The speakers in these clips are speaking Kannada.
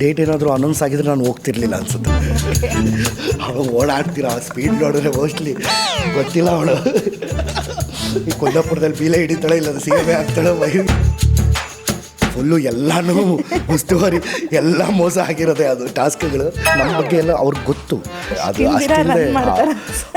ಡೇಟ್ ಏನಾದರೂ ಅನೌನ್ಸ್ ಆಗಿದ್ರೆ ನಾನು ಹೋಗ್ತಿರ್ಲಿಲ್ಲ ಅನ್ಸುತ್ತೆ. ಅವಳು ಓಡಾಡ್ತೀರಾ? ಸ್ಪೀಡ್ ನೋಡಿದ್ರೆ ಮೋಸ್ಟ್ಲಿ ಗೊತ್ತಿಲ್ಲ ಅವಳು. ಈ ಕೊಲ್ಲಾಪುರದಲ್ಲಿ ಬೀಲೆ ಹಿಡಿತಾಳೆ ಇಲ್ಲ ಸೀಮೆ ಆಗ್ತಾಳೆ ಮೈ ಫುಲ್ಲು ಎಲ್ಲನೂ ಉಸ್ತುವಾರಿ ಎಲ್ಲ ಮೋಸ ಆಗಿರೋದೆ ಅದು ಟಾಸ್ಕ್ಗಳು. ನಮ್ಮ ಬಗ್ಗೆ ಎಲ್ಲ ಅವ್ರಿಗೆ ಗೊತ್ತು. ಅದು ಅಷ್ಟೇ ಅಷ್ಟಿಲ್ಲದೆ ಹತ್ತು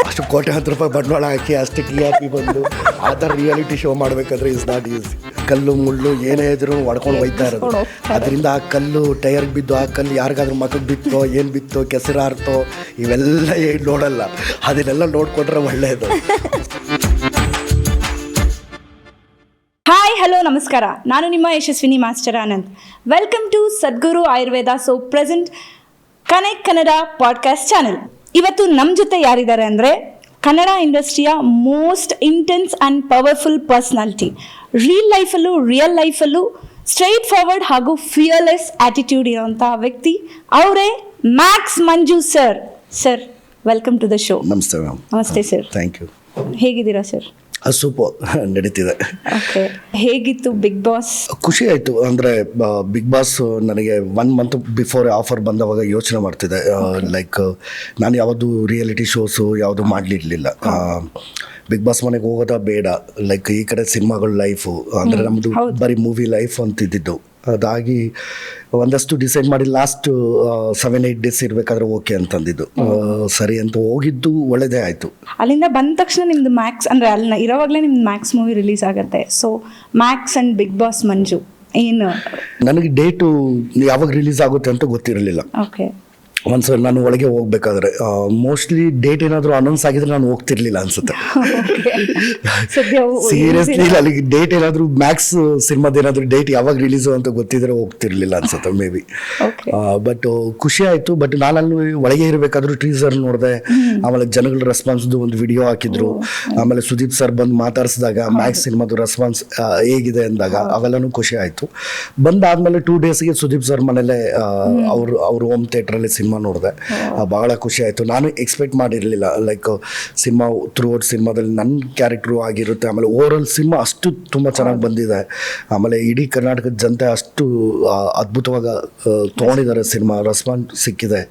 ಅಷ್ಟು ಕೋಟ್ಯಾಂತರ ರೂಪಾಯಿ ಬಂಡವಾಳ ಹಾಕಿ ಅಷ್ಟು ಟಿ ಆರ್ ಪಿ ಬಂದು ಆ ಥರ ರಿಯಾಲಿಟಿ ಶೋ ಮಾಡಬೇಕಾದ್ರೆ ಇಸ್ ನಾಟ್ ಈಸಿ ಕಲ್ಲು ಮುಳ್ಳು ಏನೇ ಇದ್ರು ಒಡ್ಕೊಂಡು ಹೋಯ್ತಾ ಇರೋದು. ಅದರಿಂದ ಆ ಕಲ್ಲು ಟೈರ್ಗೆ ಬಿದ್ದು ಆ ಕಲ್ಲು ಯಾರಿಗಾದ್ರೂ ಮಕ್ಕಳು ಬಿತ್ತೋ ಏನು ಬಿತ್ತೋ ಕೆಸರಾರ್ತೋ ಇವೆಲ್ಲ ಏನು ನೋಡಲ್ಲ. ಅದನ್ನೆಲ್ಲ ನೋಡ್ಕೊಂಡ್ರೆ ಒಳ್ಳೆಯದು ಹಾಯ್ ಹಲೋ ನಮಸ್ಕಾರ. ನಾನು ನಿಮ್ಮ Yashaswini master Anand. Welcome to Sadguru Ayurveda so present connect Kannada podcast channel ಇವತ್ತು ನಮ್ಮ ಜೊತೆ ಯಾರಿದ್ದಾರೆ ಅಂದರೆ Kannada ಇಂಡಸ್ಟ್ರಿಯ most intense and powerful personality. Real ಲೈಫಲ್ಲೂ real ಲೈಫಲ್ಲೂ ಸ್ಟ್ರೈಟ್ ಫಾರ್ವರ್ಡ್ ಹಾಗೂ ಫಿಯರ್ಲೆಸ್ ಆಟಿಟ್ಯೂಡ್ ಇರೋಂಥ ವ್ಯಕ್ತಿ ಅವರೇ Max Manju sir sir welcome to the show ನಮಸ್ತೆ ನಮಸ್ತೆ ಸರ್ ಥ್ಯಾಂಕ್ ಯು ಹೇಗಿದ್ದೀರಾ ಸರ್ ಸೂಪರ್ ನಡೀತಿದೆ. ಹೇಗಿತ್ತು ಬಿಗ್ ಬಾಸ್ ಖುಷಿ ಆಯಿತು. ಅಂದರೆ ಬಿಗ್ ಬಾಸ್ ನನಗೆ ಒನ್ ಮಂತ್ ಬಿಫೋರ್ ಆಫರ್ ಬಂದವಾಗ ಯೋಚನೆ ಮಾಡ್ತಿದ್ದೆ. ಲೈಕ್ ನಾನು ಯಾವುದು ರಿಯಾಲಿಟಿ ಶೋಸು ಯಾವುದು ಮಾಡಲಿರಲಿಲ್ಲ. ಬಿಗ್ ಬಾಸ್ ಮನೆಗೆ ಹೋಗೋದ ಬೇಡ. ಲೈಕ್ ಈ ಕಡೆ ಸಿನಿಮಾಗಳ ಲೈಫು ಅಂದರೆ ನಮ್ಮದು ಬರೀ ಮೂವಿ ಲೈಫ್ ಅಂತಿದ್ದಿದ್ದು. ಅದಾಗಿ ಒಂದಷ್ಟು ಡಿಸೈಡ್ ಮಾಡಿ ಲಾಸ್ಟ್ ಸೆವೆನ್ ಏಯ್ಟ್ ಡೇಸ್ ಇರಬೇಕಾದ್ರೆ ಓಕೆ ಅಂತಂದಿದ್ದು. ಸರಿ ಅಂತ ಹೋಗಿದ್ದು ಒಳ್ಳೆಯದೇ ಆಯಿತು. ಅಲ್ಲಿಂದ ಬಂದ ತಕ್ಷಣ ನಿಮ್ದು ಮ್ಯಾಕ್ಸ್ ಅಂದರೆ ಅಲ್ಲಿ ಇರೋವಾಗಲೇ ನಿಮ್ದು ಮ್ಯಾಕ್ಸ್ ಮೂವಿ ರಿಲೀಸ್ ಆಗುತ್ತೆ. So Max and Bigg Boss Manju ಏನು? ನನಗೆ ಡೇಟು ಯಾವಾಗ ರಿಲೀಸ್ ಆಗುತ್ತೆ ಅಂತ ಗೊತ್ತಿರಲಿಲ್ಲ. ಓಕೆ ಒಂದ್ಸಲ ನಾನು ಒಳಗೆ ಹೋಗ್ಬೇಕಾದ್ರೆ ಮೋಸ್ಟ್ಲಿ ಡೇಟ್ ಏನಾದರೂ ಅನೌನ್ಸ್ ಆಗಿದ್ರೆ ನಾನು ಹೋಗ್ತಿರ್ಲಿಲ್ಲ ಅನ್ಸುತ್ತೆ. ಸೀರಿಯಸ್ಲಿ ಅಲ್ಲಿಗೆ ಡೇಟ್ ಏನಾದರೂ ಮ್ಯಾಕ್ಸ್ ಸಿನಿಮಾದ ಏನಾದರೂ ಡೇಟ್ ಯಾವಾಗ ರಿಲೀಸು ಅಂತ ಗೊತ್ತಿದ್ರೆ ಹೋಗ್ತಿರ್ಲಿಲ್ಲ ಅನ್ಸುತ್ತೆ ಮೇ ಬಿ ಬಟ್ ಖುಷಿ ಆಯಿತು ಬಟ್ ನಾನು ಅಲ್ಲಿ ಒಳಗೆ ಇರಬೇಕಾದ್ರೂ ಟೀಸರ್ ನೋಡಿದೆ ಆಮೇಲೆ ಜನಗಳ ರೆಸ್ಪಾನ್ಸ್ದು ಒಂದು ವಿಡಿಯೋ ಹಾಕಿದ್ರು. ಆಮೇಲೆ ಸುದೀಪ್ ಸರ್ ಬಂದು ಮಾತಾಡಿಸಿದಾಗ ಮ್ಯಾಕ್ಸ್ ಸಿನಿಮಾದು ರೆಸ್ಪಾನ್ಸ್ ಹೇಗಿದೆ ಅಂದಾಗ ಅವೆಲ್ಲನೂ ಖುಷಿ ಆಯಿತು. ಬಂದಾದ್ಮೇಲೆ ಟೂ ಡೇಸ್ಗೆ ಸುದೀಪ್ ಸರ್ ಮನೇಲೆ ಅವರು ಅವ್ರ ಹೋಮ್ ಥಿಯೇಟ್ರಲ್ಲಿ ಸಿನಿಮಾ ನೋಡಿದೆ. ಭಾಳ ಖುಷಿ ಆಯಿತು. ನಾನು ಎಕ್ಸ್ಪೆಕ್ಟ್ ಮಾಡಿರಲಿಲ್ಲ. ಲೈಕ್ ಸಿನಿಮಾ ಥ್ರೂ ಔಟ್ ಸಿನಿಮಾದಲ್ಲಿ ನನ್ನ ಕ್ಯಾರೆಕ್ಟ್ರು ಆಗಿರುತ್ತೆ. ಆಮೇಲೆ ಓವರಲ್ ಸಿನಿಮಾ ಅಷ್ಟು ತುಂಬ ಚೆನ್ನಾಗಿ ಬಂದಿದೆ. ಆಮೇಲೆ ಇಡೀ ಕರ್ನಾಟಕದ ಜನತೆ ಅಷ್ಟು ಅದ್ಭುತವಾಗಿ ತೊಗೊಂಡಿದ್ದಾರೆ ಸಿನಿಮಾ. ರೆಸ್ಪಾನ್ಸ್ ಸಿಕ್ಕಿದೆ.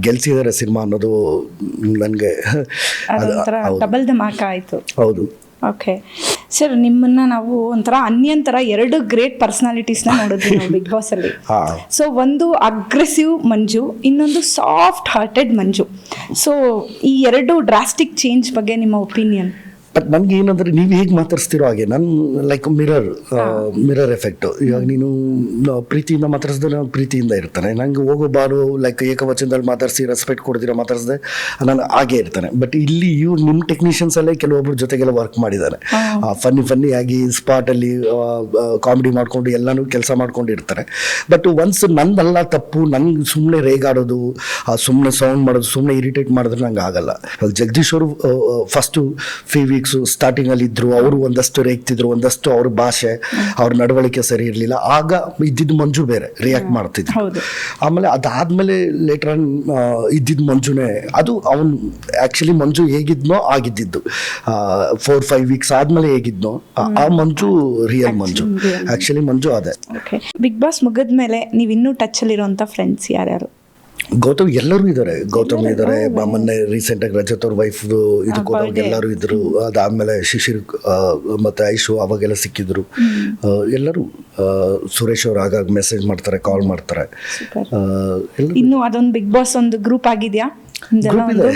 ಗೆಲ್ಸಿದ್ದಾರೆ ಸಿನಿಮಾ ಅನ್ನೋದು ನನಗೆ ಹೌದು. ಓಕೆ ಸರ್ ನಿಮ್ಮನ್ನ ನಾವು ಒಂಥರ ಅನ್ಯಂತರ ಎರಡು ಗ್ರೇಟ್ ಪರ್ಸನಾಲಿಟೀಸ್ನ ನೋಡಿದ್ವಿ ನಾವು ಬಿಗ್ ಬಾಸ್ ಅಲ್ಲಿ. ಸೊ ಒಂದು ಅಗ್ರೆಸಿವ್ ಮಂಜು ಇನ್ನೊಂದು ಸಾಫ್ಟ್ ಹಾರ್ಟೆಡ್ ಮಂಜು. ಸೊ ಈ ಎರಡು ಡ್ರಾಸ್ಟಿಕ್ ಚೇಂಜ್ ಬಗ್ಗೆ ನಿಮ್ಮ ಒಪಿನಿಯನ್ ಬಟ್ ನನಗೆ ಏನಂದರೆ ನೀವು ಹೇಗೆ ಮಾತಾಡ್ಸ್ತಿರೋ ಹಾಗೆ ನನ್ನ ಲೈಕ್ ಮಿರರ್ ಮಿರರ್ ಎಫೆಕ್ಟ್ ಇವಾಗ ನೀನು ಪ್ರೀತಿಯಿಂದ ಮಾತಾಡಿಸಿದ್ರೆ ನಾನು ಪ್ರೀತಿಯಿಂದ ಇರ್ತಾನೆ. ನಂಗೆ ಹೋಗೋ ಬಾರು ಲೈಕ್ ಏಕವಚನದಲ್ಲಿ ಮಾತಾಡಿಸಿ ರೆಸ್ಪೆಕ್ಟ್ ಕೊಡಿದಿರೋ ಮಾತಾಡಿಸಿದೆ ನಾನು ಹಾಗೆ ಇರ್ತಾನೆ. ಬಟ್ ಇಲ್ಲಿ ಇವ್ರು ನಿಮ್ಮ ಟೆಕ್ನಿಷಿಯನ್ಸ್ ಅಲ್ಲೇ ಕೆಲವೊಬ್ರು ಜೊತೆಗೆಲ್ಲ ವರ್ಕ್ ಮಾಡಿದ್ದಾರೆ. ಫನ್ನಿ ಫನ್ನಿ ಆಗಿ ಸ್ಪಾಟಲ್ಲಿ ಕಾಮಿಡಿ ಮಾಡಿಕೊಂಡು ಎಲ್ಲನೂ ಕೆಲಸ ಮಾಡ್ಕೊಂಡು ಇರ್ತಾರೆ. ಬಟ್ ಒನ್ಸ್ ನಂದಲ್ಲ ತಪ್ಪು ನಂಗೆ ಸುಮ್ಮನೆ ರೇಗಾಡೋದು ಸುಮ್ಮನೆ ಸೌಂಡ್ ಮಾಡೋದು ಸುಮ್ಮನೆ ಇರಿಟೇಟ್ ಮಾಡಿದ್ರೆ ನಂಗೆ ಆಗಲ್ಲ. ಜಗದೀಶ್ ಅವರು ಫಸ್ಟು ಫೀ ವೀಕ್ಸು ಸ್ಟಾರ್ಟಿಂಗಲ್ಲಿ ಇದ್ರು ಅವರು ಒಂದಷ್ಟು ರೇಗ್ತಿದ್ರು ಒಂದಷ್ಟು ಅವ್ರ ಭಾಷೆ ಅವ್ರ ನಡವಳಿಕೆ ಸರಿ ಇರಲಿಲ್ಲ. ಆಗ ಇದ್ದಿದ್ದು ಮಂಜು ಬೇರೆ ರಿಯಾಕ್ಟ್ ಮಾಡ್ತಿದ್ರು. ಆಮೇಲೆ ಅದಾದ್ಮೇಲೆ ಲೇಟರ್ ಆನ್ ಇದ್ದಿದ್ದು ಮಂಜುನೇ ಅದು ಅವನು ಆ್ಯಕ್ಚುಲಿ ಮಂಜು ಹೇಗಿದ್ನೋ ಆಗಿದ್ದಿದ್ದು. ಫೋರ್ ಫೈವ್ ವೀಕ್ಸ್ ಆದ್ಮೇಲೆ ಹೇಗಿದ್ನೋ ಆ- ಮಂಜು ರಿಯಲ್ ಮಂಜು. ಆ್ಯಕ್ಚುಲಿ ಮಂಜು ಅದೇ. ಓಕೆ ಬಿಗ್ ಬಾಸ್ ಮುಗಿದ್ಮೇಲೆ ನೀವು ಇನ್ನೂ ಟಚಲ್ಲಿರೋಂಥ ಫ್ರೆಂಡ್ಸ್ ಯಾರ್ಯಾರು? ಗೌತಮ್ ಎಲ್ಲರೂ ಇದ್ದಾರೆ. ಗೌತಮ್ ಇದ್ದಾರೆ ಮೊನ್ನೆ ರೀಸೆಂಟ್ ಆಗಿ ರಜತ್ ಅವ್ರ ವೈಫ್ ಇದು ಹೋದವಾಗ ಎಲ್ಲರೂ ಇದ್ರು. ಅದಾದ್ಮೇಲೆ ಶಿಶಿರ್ ಮತ್ತೆ ಐಶು ಅವಾಗೆಲ್ಲ ಸಿಕ್ಕಿದ್ರು. ಎಲ್ಲರೂ ಸುರೇಶ್ ಅವ್ರು ಆಗಾಗ ಮೆಸೇಜ್ ಮಾಡ್ತಾರೆ ಕಾಲ್ ಮಾಡ್ತಾರೆ. ಇನ್ನು ಅದೊಂದು ಬಿಗ್ ಬಾಸ್ ಒಂದು ಗ್ರೂಪ್ ಆಗಿದೆಯಾ? ಗ್ರೂಪ್ ಇದೆ.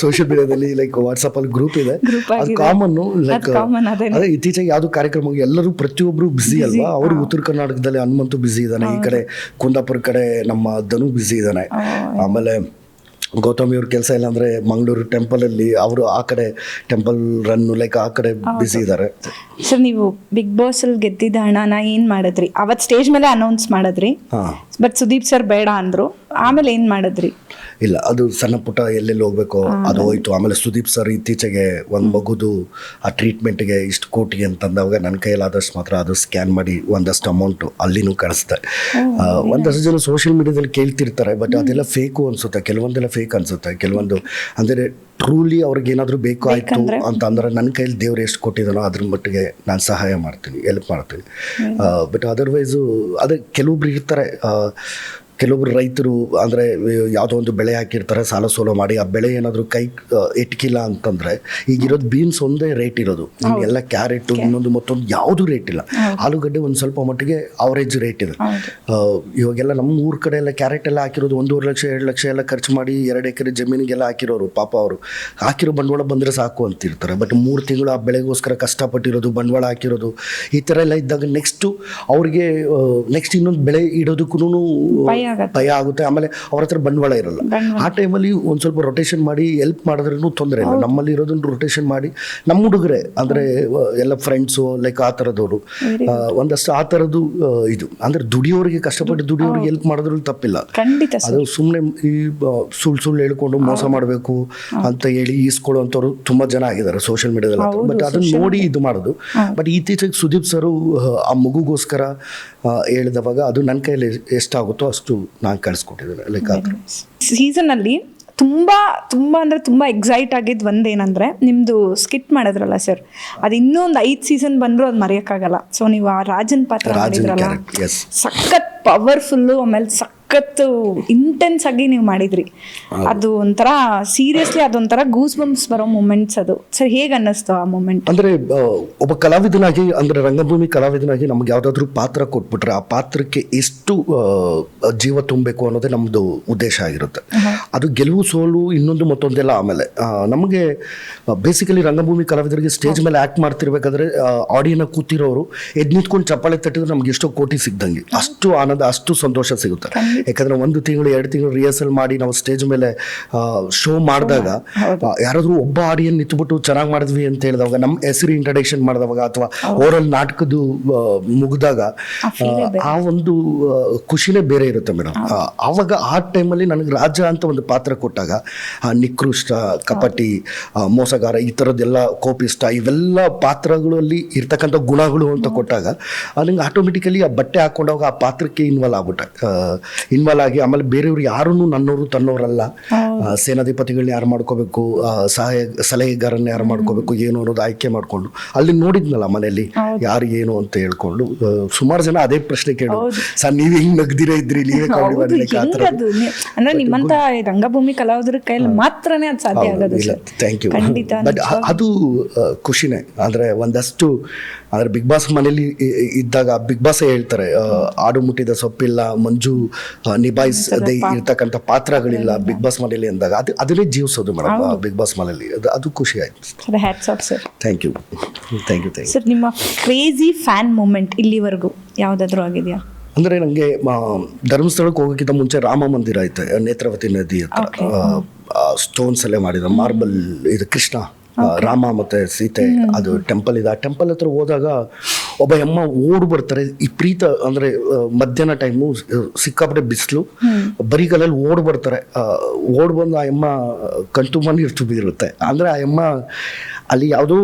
ಸೋಷಿಯಲ್ ಮೀಡಿಯಾದಲ್ಲಿ ಲೈಕ್ ವಾಟ್ಸಪ್ ಅಲ್ಲಿ ಗ್ರೂಪ್ ಇದೆ. ಅದು. ಕಾಮನ್ ಲೈಕ್ ಅದ್ ಅದೇ ಇತ್ತೀಚೆಗೆ ಯಾವ್ದು ಕಾರ್ಯಕ್ರಮ ಎಲ್ಲರೂ ಪ್ರತಿಯೊಬ್ರು ಬಿಸಿ ಅಲ್ವಾ? ಅವರು ಉತ್ತರ ಕರ್ನಾಟಕದಲ್ಲಿ ಹನುಮಂತು ಬಿಸಿ ಇದ್ದಾನೆ ಈ ಕಡೆ ಕುಂದಾಪುರ ಕಡೆ ನಮ್ಮ ಧನು ಬಿಸಿ ಇದ್ದಾನೆ ಆಮೇಲೆ ಗೌತಮಿ ಅವ್ರ ಕೆಲಸ ಇಲ್ಲ ಅಂದ್ರೆ ಮಂಗಳೂರು ಟೆಂಪಲ್ ಅಲ್ಲಿ ಅವರು ಆ ಕಡೆ ಟೆಂಪಲ್ ರನ್ ಲೈಕ್ ಆ ಕಡೆ ಬಿಸಿ ಇದ್ದಾರೆ ಸರ್ ನೀವು ಬಿಗ್ ಬಾಸ್ ಅಲ್ಲಿ ಗೆದ್ದಿದ್ದ ಹಣನ ಏನ್ ಮಾಡಿದ್ರಿ? ಅವತ್ ಸ್ಟೇಜ್ ಮೇಲೆ ಅನೌನ್ಸ್ ಮಾಡಿದ್ರಿ. ಬಟ್ ಸುದೀಪ್ ಸರ್ ಬೇಡ ಅಂದ್ರು. ಆಮೇಲೆ ಏನು ಮಾಡಿದ್ರಿ? ಇಲ್ಲ ಅದು ಸಣ್ಣ ಪುಟ್ಟ ಎಲ್ಲೆಲ್ಲಿ ಹೋಗ್ಬೇಕು ಅದು ಹೋಯ್ತು. ಆಮೇಲೆ ಸುದೀಪ್ ಸರ್ ಇತ್ತೀಚೆಗೆ ಒಂದು ಮಗುದು ಆ ಟ್ರೀಟ್ಮೆಂಟ್ಗೆ ಇಷ್ಟು ಕೋಟಿ ಅಂತಂದಾಗ ನನ್ನ ಕೈಲಾದಷ್ಟು ಮಾತ್ರ ಅದು ಸ್ಕ್ಯಾನ್ ಮಾಡಿ ಒಂದಷ್ಟು ಅಮೌಂಟು ಅಲ್ಲಿನೂ ಕಳಿಸ್ದೆ. ಒಂದಷ್ಟು ಜನ ಸೋಷಿಯಲ್ ಮೀಡಿಯಾದಲ್ಲಿ ಕೇಳ್ತಿರ್ತಾರೆ ಬಟ್ ಅದೆಲ್ಲ ಫೇಕು ಅನ್ಸುತ್ತೆ. ಕೆಲವೊಂದೆಲ್ಲ ಫೇಕ್ ಅನ್ಸುತ್ತೆ. ಕೆಲವೊಂದು ಅಂದರೆ ಟ್ರೂಲಿ ಅವ್ರಿಗೆ ಏನಾದರೂ ಬೇಕು ಆಯಿತು ಅಂತ ಅಂದ್ರೆ ನನ್ನ ಕೈಯಲ್ಲಿ ದೇವ್ರು ಎಷ್ಟು ಕೊಟ್ಟಿದ್ದಾನೋ ಅದ್ರ ಮಟ್ಟಿಗೆ ನಾನು ಸಹಾಯ ಮಾಡ್ತೀನಿ ಎಲ್ಪ್ ಮಾಡ್ತೀನಿ. ಬಟ್ ಅದರ್ವೈಸು ಅದೇ ಕೆಲವೊಬ್ರು ಇರ್ತಾರೆ. ಕೆಲವೊಬ್ರು ರೈತರು ಅಂದರೆ ಯಾವುದೋ ಒಂದು ಬೆಳೆ ಹಾಕಿರ್ತಾರೆ ಸಾಲ ಸೋಲ ಮಾಡಿ ಆ ಬೆಳೆ ಏನಾದರೂ ಕೈ ಎಟ್ಕಿಲ್ಲ ಅಂತಂದರೆ ಈಗಿರೋದು ಬೀನ್ಸ್ ಒಂದೇ ರೇಟ್ ಇರೋದು. ಎಲ್ಲ ಕ್ಯಾರೆಟು ಇನ್ನೊಂದು ಮತ್ತೊಂದು ಯಾವುದು ರೇಟ್ ಇಲ್ಲ. ಆಲೂಗಡ್ಡೆ ಒಂದು ಸ್ವಲ್ಪ ಮಟ್ಟಿಗೆ ಅವರೇಜ್ ರೇಟ್ ಇದೆ. ಇವಾಗೆಲ್ಲ ನಮ್ಮ ಊರ ಕಡೆ ಎಲ್ಲ ಕ್ಯಾರೆಟ್ ಎಲ್ಲ ಹಾಕಿರೋದು ಒಂದೂವರೆ ಲಕ್ಷ ಎರಡು ಲಕ್ಷ ಎಲ್ಲ ಖರ್ಚು ಮಾಡಿ ಎರಡು ಎಕರೆ ಜಮೀನಿಗೆಲ್ಲ ಹಾಕಿರೋರು ಪಾಪ ಅವರು. ಹಾಕಿರೋ ಬಂಡವಾಳ ಬಂದರೆ ಸಾಕು ಅಂತಿರ್ತಾರೆ. ಬಟ್ ಮೂರು ತಿಂಗಳು ಆ ಬೆಳೆಗೋಸ್ಕರ ಕಷ್ಟಪಟ್ಟಿರೋದು ಬಂಡವಾಳ ಹಾಕಿರೋದು ಈ ಥರ ಎಲ್ಲ ಇದ್ದಾಗ ನೆಕ್ಸ್ಟು ಅವ್ರಿಗೆ ನೆಕ್ಸ್ಟ್ ಇನ್ನೊಂದು ಬೆಳೆ ಇಡೋದಕ್ಕೂ ಆಗತ್ತೆ. ಭಯ ಆಗುತ್ತೆ. ಆಮೇಲೆ ಅವ್ರ ಹತ್ರ ಬಂಡವಾಳ ಇರಲ್ಲ. ಆ ಟೈಮಲ್ಲಿ ಒಂದು ಸ್ವಲ್ಪ ರೊಟೇಷನ್ ಮಾಡಿ ಎಲ್ಪ್ ಮಾಡಿದ್ರೂ ತೊಂದರೆ ಇಲ್ಲ. ನಮ್ಮಲ್ಲಿ ಇರೋದನ್ನು ರೊಟೇಷನ್ ಮಾಡಿ ನಮ್ಮ ಹುಡುಗರೇ ಅಂದರೆ ಎಲ್ಲ ಫ್ರೆಂಡ್ಸು ಲೈಕ್ ಆ ಥರದವರು ಒಂದಷ್ಟು ಆ ಥರದ್ದು ಇದು. ಅಂದರೆ ದುಡಿಯೋರಿಗೆ ಕಷ್ಟಪಟ್ಟು ದುಡಿಯೋರಿಗೆ ಎಲ್ಪ್ ಮಾಡಿದ್ರೂ ತಪ್ಪಿಲ್ಲ. ಅದು ಸುಮ್ಮನೆ ಈ ಸುಳ್ಳು ಸುಳ್ಳು ಹೇಳ್ಕೊಂಡು ಮೋಸ ಮಾಡಬೇಕು ಅಂತ ಹೇಳಿ ಈಸ್ಕೊಳ್ಳುವಂಥವ್ರು ತುಂಬ ಜನ ಆಗಿದ್ದಾರೆ ಸೋಷಿಯಲ್ ಮೀಡಿಯಾದಲ್ಲಿ ಬಟ್ ಅದನ್ನ ನೋಡಿ ಇದು ಮಾಡೋದು. ಬಟ್ ಇತ್ತೀಚೆಗೆ ಸುದೀಪ್ ಸರು ಆ ಮಗುಗೋಸ್ಕರ ಹೇಳಿದವಾಗ ಅದು ನನ್ನ ಕೈಯಲ್ಲಿ ಎಷ್ಟಾಗುತ್ತೋ ಅಷ್ಟು ನಾನು ಕಳಿಸ್ಕೊಟ್ಟಿದ್ದೇನೆ ಲೈಕ್ ಸೀಸನಲ್ಲಿ ತುಂಬ ತುಂಬ ಅಂದರೆ ತುಂಬ ಎಕ್ಸೈಟ್ ಆಗಿದ್ದು ಒಂದೇನಂದರೆ ನಿಮ್ಮದು ಸ್ಕಿಟ್ ಮಾಡಿದ್ರಲ್ಲ ಸರ್ ಅದು ಇನ್ನೊಂದು ಒಂದು ಐದು ಸೀಸನ್ ಬಂದರೂ ಅದು ಮರೆಯೋಕ್ಕಾಗಲ್ಲ. ಸೊ ನೀವು ಆ ರಾಜನ್ ಪಾತ್ರ ಮಾಡಿದ್ರಲ್ಲ? ಸಖತ್ ಪವರ್ಫುಲ್ಲು ಆಮೇಲೆ ಸಖತ್ ಇಂಟೆನ್ಸ್ ಆಗಿ ನೀವು ಮಾಡಿದ್ರಿ. ಅದು ಒಂಥರ ಸೀರಿಯಸ್ಲಿ ಅದೊಂಥರ ಗೂಸ್ ಬಂಪ್ಸ್ ಬರೋ ಮೂಮೆಂಟ್ಸ್ ಅದು. ಸರ್ ಹೇಗೆ ಅನ್ನಿಸ್ತು ಆ ಮೂಮೆಂಟ್ ಅಂದರೆ ಒಬ್ಬ ಕಲಾವಿದನಾಗಿ ಅಂದರೆ ರಂಗಭೂಮಿ ಕಲಾವಿದನಾಗಿ ನಮ್ಗೆ ಯಾವುದಾದ್ರೂ ಪಾತ್ರ ಕೊಟ್ಬಿಟ್ರೆ ಆ ಪಾತ್ರಕ್ಕೆ ಎಷ್ಟು ಜೀವ ತುಂಬಬೇಕು ಅನ್ನೋದೇ ನಮ್ಮದು ಉದ್ದೇಶ ಆಗಿರುತ್ತೆ. ಅದು ಗೆಲುವು ಸೋಲು ಇನ್ನೊಂದು ಮತ್ತೊಂದೆಲ್ಲ ಆಮೇಲೆ. ನಮಗೆ ಬೇಸಿಕಲಿ ರಂಗಭೂಮಿ ಕಲಾವಿದರಿಗೆ ಸ್ಟೇಜ್ ಮೇಲೆ ಆ್ಯಕ್ಟ್ ಮಾಡ್ತಿರ್ಬೇಕಾದ್ರೆ ಆಡಿಯನ್ನ ಕೂತಿರೋರು ಎದ್ ನಿಂತ್ಕೊಂಡು ಚಪ್ಪಾಳೆ ತಟ್ಟಿದ್ರೆ ನಮ್ಗೆ ಎಷ್ಟೋ ಕೋಟಿ ಸಿಗ್ದಂಗೆ. ಅಷ್ಟು ಆನಂದ ಅಷ್ಟು ಸಂತೋಷ ಸಿಗುತ್ತೆ. ಯಾಕಂದ್ರೆ ಒಂದು ತಿಂಗಳು ಎರಡು ತಿಂಗಳು ರಿಹರ್ಸಲ್ ಮಾಡಿ ನಾವು ಸ್ಟೇಜ್ ಮೇಲೆ ಶೋ ಮಾಡಿದಾಗ ಯಾರಾದರೂ ಒಬ್ಬ ಆಡಿಯನ್ ನಿಂತ್ಬಿಟ್ಟು ಚೆನ್ನಾಗಿ ಮಾಡಿದ್ವಿ ಅಂತ ಹೇಳಿದಾಗ ನಮ್ಮ ಹೆಸರು ಇಂಟ್ರಡಕ್ಷನ್ ಮಾಡಿದವಾಗ ಅಥವಾ ಓರಲ್ ನಾಟಕದ್ದು ಮುಗಿದಾಗ ಆ ಒಂದು ಖುಷಿನೇ ಬೇರೆ ಇರುತ್ತೆ ಮೇಡಮ್ ಆವಾಗ ಆ ಟೈಮಲ್ಲಿ ನನಗೆ ರಾಜ ಅಂತ ಒಂದು ಪಾತ್ರ ಕೊಟ್ಟಾಗ ಆ ನಿಕೃಷ್ಟ ಕಪಟಿ ಮೋಸಗಾರ ಈ ಥರದ್ದೆಲ್ಲ ಕೋಪಿಷ್ಟ ಇವೆಲ್ಲ ಪಾತ್ರಗಳಲ್ಲಿ ಇರ್ತಕ್ಕಂಥ ಗುಣಗಳು ಅಂತ ಕೊಟ್ಟಾಗ ನನಗೆ ಆಟೋಮೆಟಿಕಲಿ ಆ ಬಟ್ಟೆ ಹಾಕೊಂಡಾಗ ಆ ಪಾತ್ರಕ್ಕೆ ಇನ್ವಾಲ್ವ್ ಆಗ್ಬಿಟ್ಟೆ ಇನ್ವಾಲ್ವ್ ಆಗಿ ಆಮೇಲೆ ಬೇರೆಯವ್ರು ಯಾರೂ ನನ್ನವರು ತನ್ನವರಲ್ಲ ಸೇನಾಧಿಪತಿಗಳನ್ನ ಯಾರು ಮಾಡ್ಕೋಬೇಕು ಸಹಾಯ ಸಲಹೆಗಾರನ್ನ ಯಾರು ಮಾಡ್ಕೋಬೇಕು ಏನು ಅನ್ನೋದು ಆಯ್ಕೆ ಮಾಡಿಕೊಂಡು. ಅಲ್ಲಿ ನೋಡಿದ್ನಲ್ಲ ಮನೆಯಲ್ಲಿ ಯಾರು ಏನು ಅಂತ ಹೇಳ್ಕೊಂಡು ಸುಮಾರು ಜನ ಅದೇ ಪ್ರಶ್ನೆ ಕೇಳು. ಸರ್ ನೀವು ಹಿಂಗೆ ನಗ್ದಿರೇ ಇದ್ರಿ? ನೀವೇ ಅಂದ್ರೆ ನಿಮ್ಮಂತ ರಂಗಭೂಮಿ ಕಲಾವಿದರ ಕೈಯಲ್ಲಿ ಮಾತ್ರನೇ ಅದು ಸಾಧ್ಯ ಆಗೋದು ಥ್ಯಾಂಕ್ ಯು ಬಟ್ ಅದು ಖುಷಿನೇ. ಅಂದರೆ ಒಂದಷ್ಟು ಅಂದರೆ ಬಿಗ್ ಬಾಸ್ ಮನೇಲಿ ಇದ್ದಾಗ ಬಿಗ್ ಬಾಸ್ ಹೇಳ್ತಾರೆ ಆಡು ಮುಟ್ಟಿದ ಸೊಪ್ಪಿಲ್ಲ ಮಂಜು ನಿಭಾಯಿಸದೆ ಇರ್ತಕ್ಕಂಥ ಪಾತ್ರಗಳಿಲ್ಲ ಬಿಗ್ ಬಾಸ್ ಮನೇಲಿ ಅಂದಾಗ ಅದು ಅದನ್ನೇ ಜೀವಿಸೋದು ಮೇಡಮ್ ಬಿಗ್ ಬಾಸ್ ಮನೇಲಿ. ಅದು ಅದು ಖುಷಿ ಆಯ್ತು. Thank you thank you thank you sir ನಿಮ್ಮ ಕ್ರೇಜಿ ಫ್ಯಾನ್ ಮೂಮೆಂಟ್ ಇಲ್ಲಿವರೆಗೂ ಯಾವುದಾದ್ರೂ ಆಗಿದೆಯಾ? ಅಂದರೆ ನನಗೆ ಧರ್ಮಸ್ಥಳಕ್ಕೆ ಹೋಗೋಕ್ಕಿಂತ ಮುಂಚೆ ರಾಮ ಮಂದಿರ ಐತೆ ನೇತ್ರಾವತಿ ನದಿ ಹತ್ರ. ಸ್ಟೋನ್ಸ್ ಅಲ್ಲೇ ಮಾಡಿದ ಮಾರ್ಬಲ್ ಇದು ಕೃಷ್ಣ. ರಾಮ ಮತ್ತೆ ಸೀತೆ ಅದು ಟೆಂಪಲ್ ಇದೆ. ಆ ಟೆಂಪಲ್ ಹತ್ರ ಹೋದಾಗ ಒಬ್ಬ ಅಮ್ಮ ಓಡ್ ಬರ್ತಾರೆ. ಈ ಪ್ರೀತ ಅಂದರೆ ಮಧ್ಯಾಹ್ನ ಟೈಮು ಸಿಕ್ಕಾಪಟ್ಟೆ ಬಿಸಿಲು. ಬರಿಗಲಲ್ಲಿ ಓಡ್ ಬರ್ತಾರೆ. ಓಡ್ ಬಂದು ಆ ಅಮ್ಮ ಕಣ್ತುಂಬ ನೀರು ತುಂಬಿರುತ್ತೆ ಅಂದರೆ ಆ ಅಮ್ಮ ಅಲ್ಲಿ ಯಾವುದೋ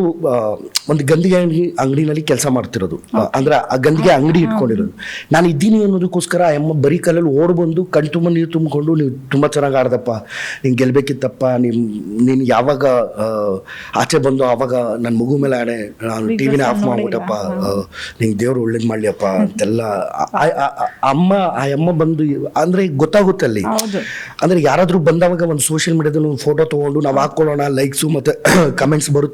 ಒಂದು ಗಂದಿಗೆ ಅಂಗಡಿ ಅಂಗಡಿನಲ್ಲಿ ಕೆಲಸ ಮಾಡ್ತಿರೋದು. ಅಂದ್ರೆ ಆ ಗಂದಿಗೆ ಅಂಗಡಿ ಇಟ್ಕೊಂಡಿರೋದು. ನಾನು ಇದ್ದೀನಿ ಅನ್ನೋದಕ್ಕೋಸ್ಕರ ಆ ಅಮ್ಮ ಬರೀ ಕಲ್ಲಲ್ಲಿ ಓಡ್ ಬಂದು ಕಣ್ ತುಂಬ ನೀರು ತುಂಬಿಕೊಂಡು ನೀವು ತುಂಬ ಚೆನ್ನಾಗಿ ಆಡ್ದಪ್ಪ. ನೀನು ಗೆಲ್ಬೇಕಿತ್ತಪ್ಪ. ನಿಮ್ಮ ನೀನು ಯಾವಾಗ ಆಚೆ ಬಂದು ಆವಾಗ ನನ್ನ ಮಗು ಮೇಲೆ ಆಡೆ ನಾನು ಟಿ ವಿನ ಆಫ್ ಮಾಡ್ಬಿಟ್ಟಪ್ಪ. ನಿಂಗೆ ದೇವ್ರು ಒಳ್ಳೇದು ಮಾಡ್ಲಿಯಪ್ಪ. ಅಂತೆಲ್ಲ ಅಮ್ಮ ಆ ಅಮ್ಮ ಬಂದು ಅಂದ್ರೆ ಗೊತ್ತಾಗುತ್ತೆ ಅಲ್ಲಿ. ಅಂದ್ರೆ ಯಾರಾದ್ರೂ ಬಂದವಾಗ ಒಂದು ಸೋಷಿಯಲ್ ಮೀಡಿಯಾದಲ್ಲಿ ಒಂದು ಫೋಟೋ ತಗೊಂಡು ನಾವು ಹಾಕೊಳ್ಳೋಣ ಲೈಕ್ಸು ಮತ್ತೆ ಕಮೆಂಟ್ಸ್ ಬರುತ್ತೆ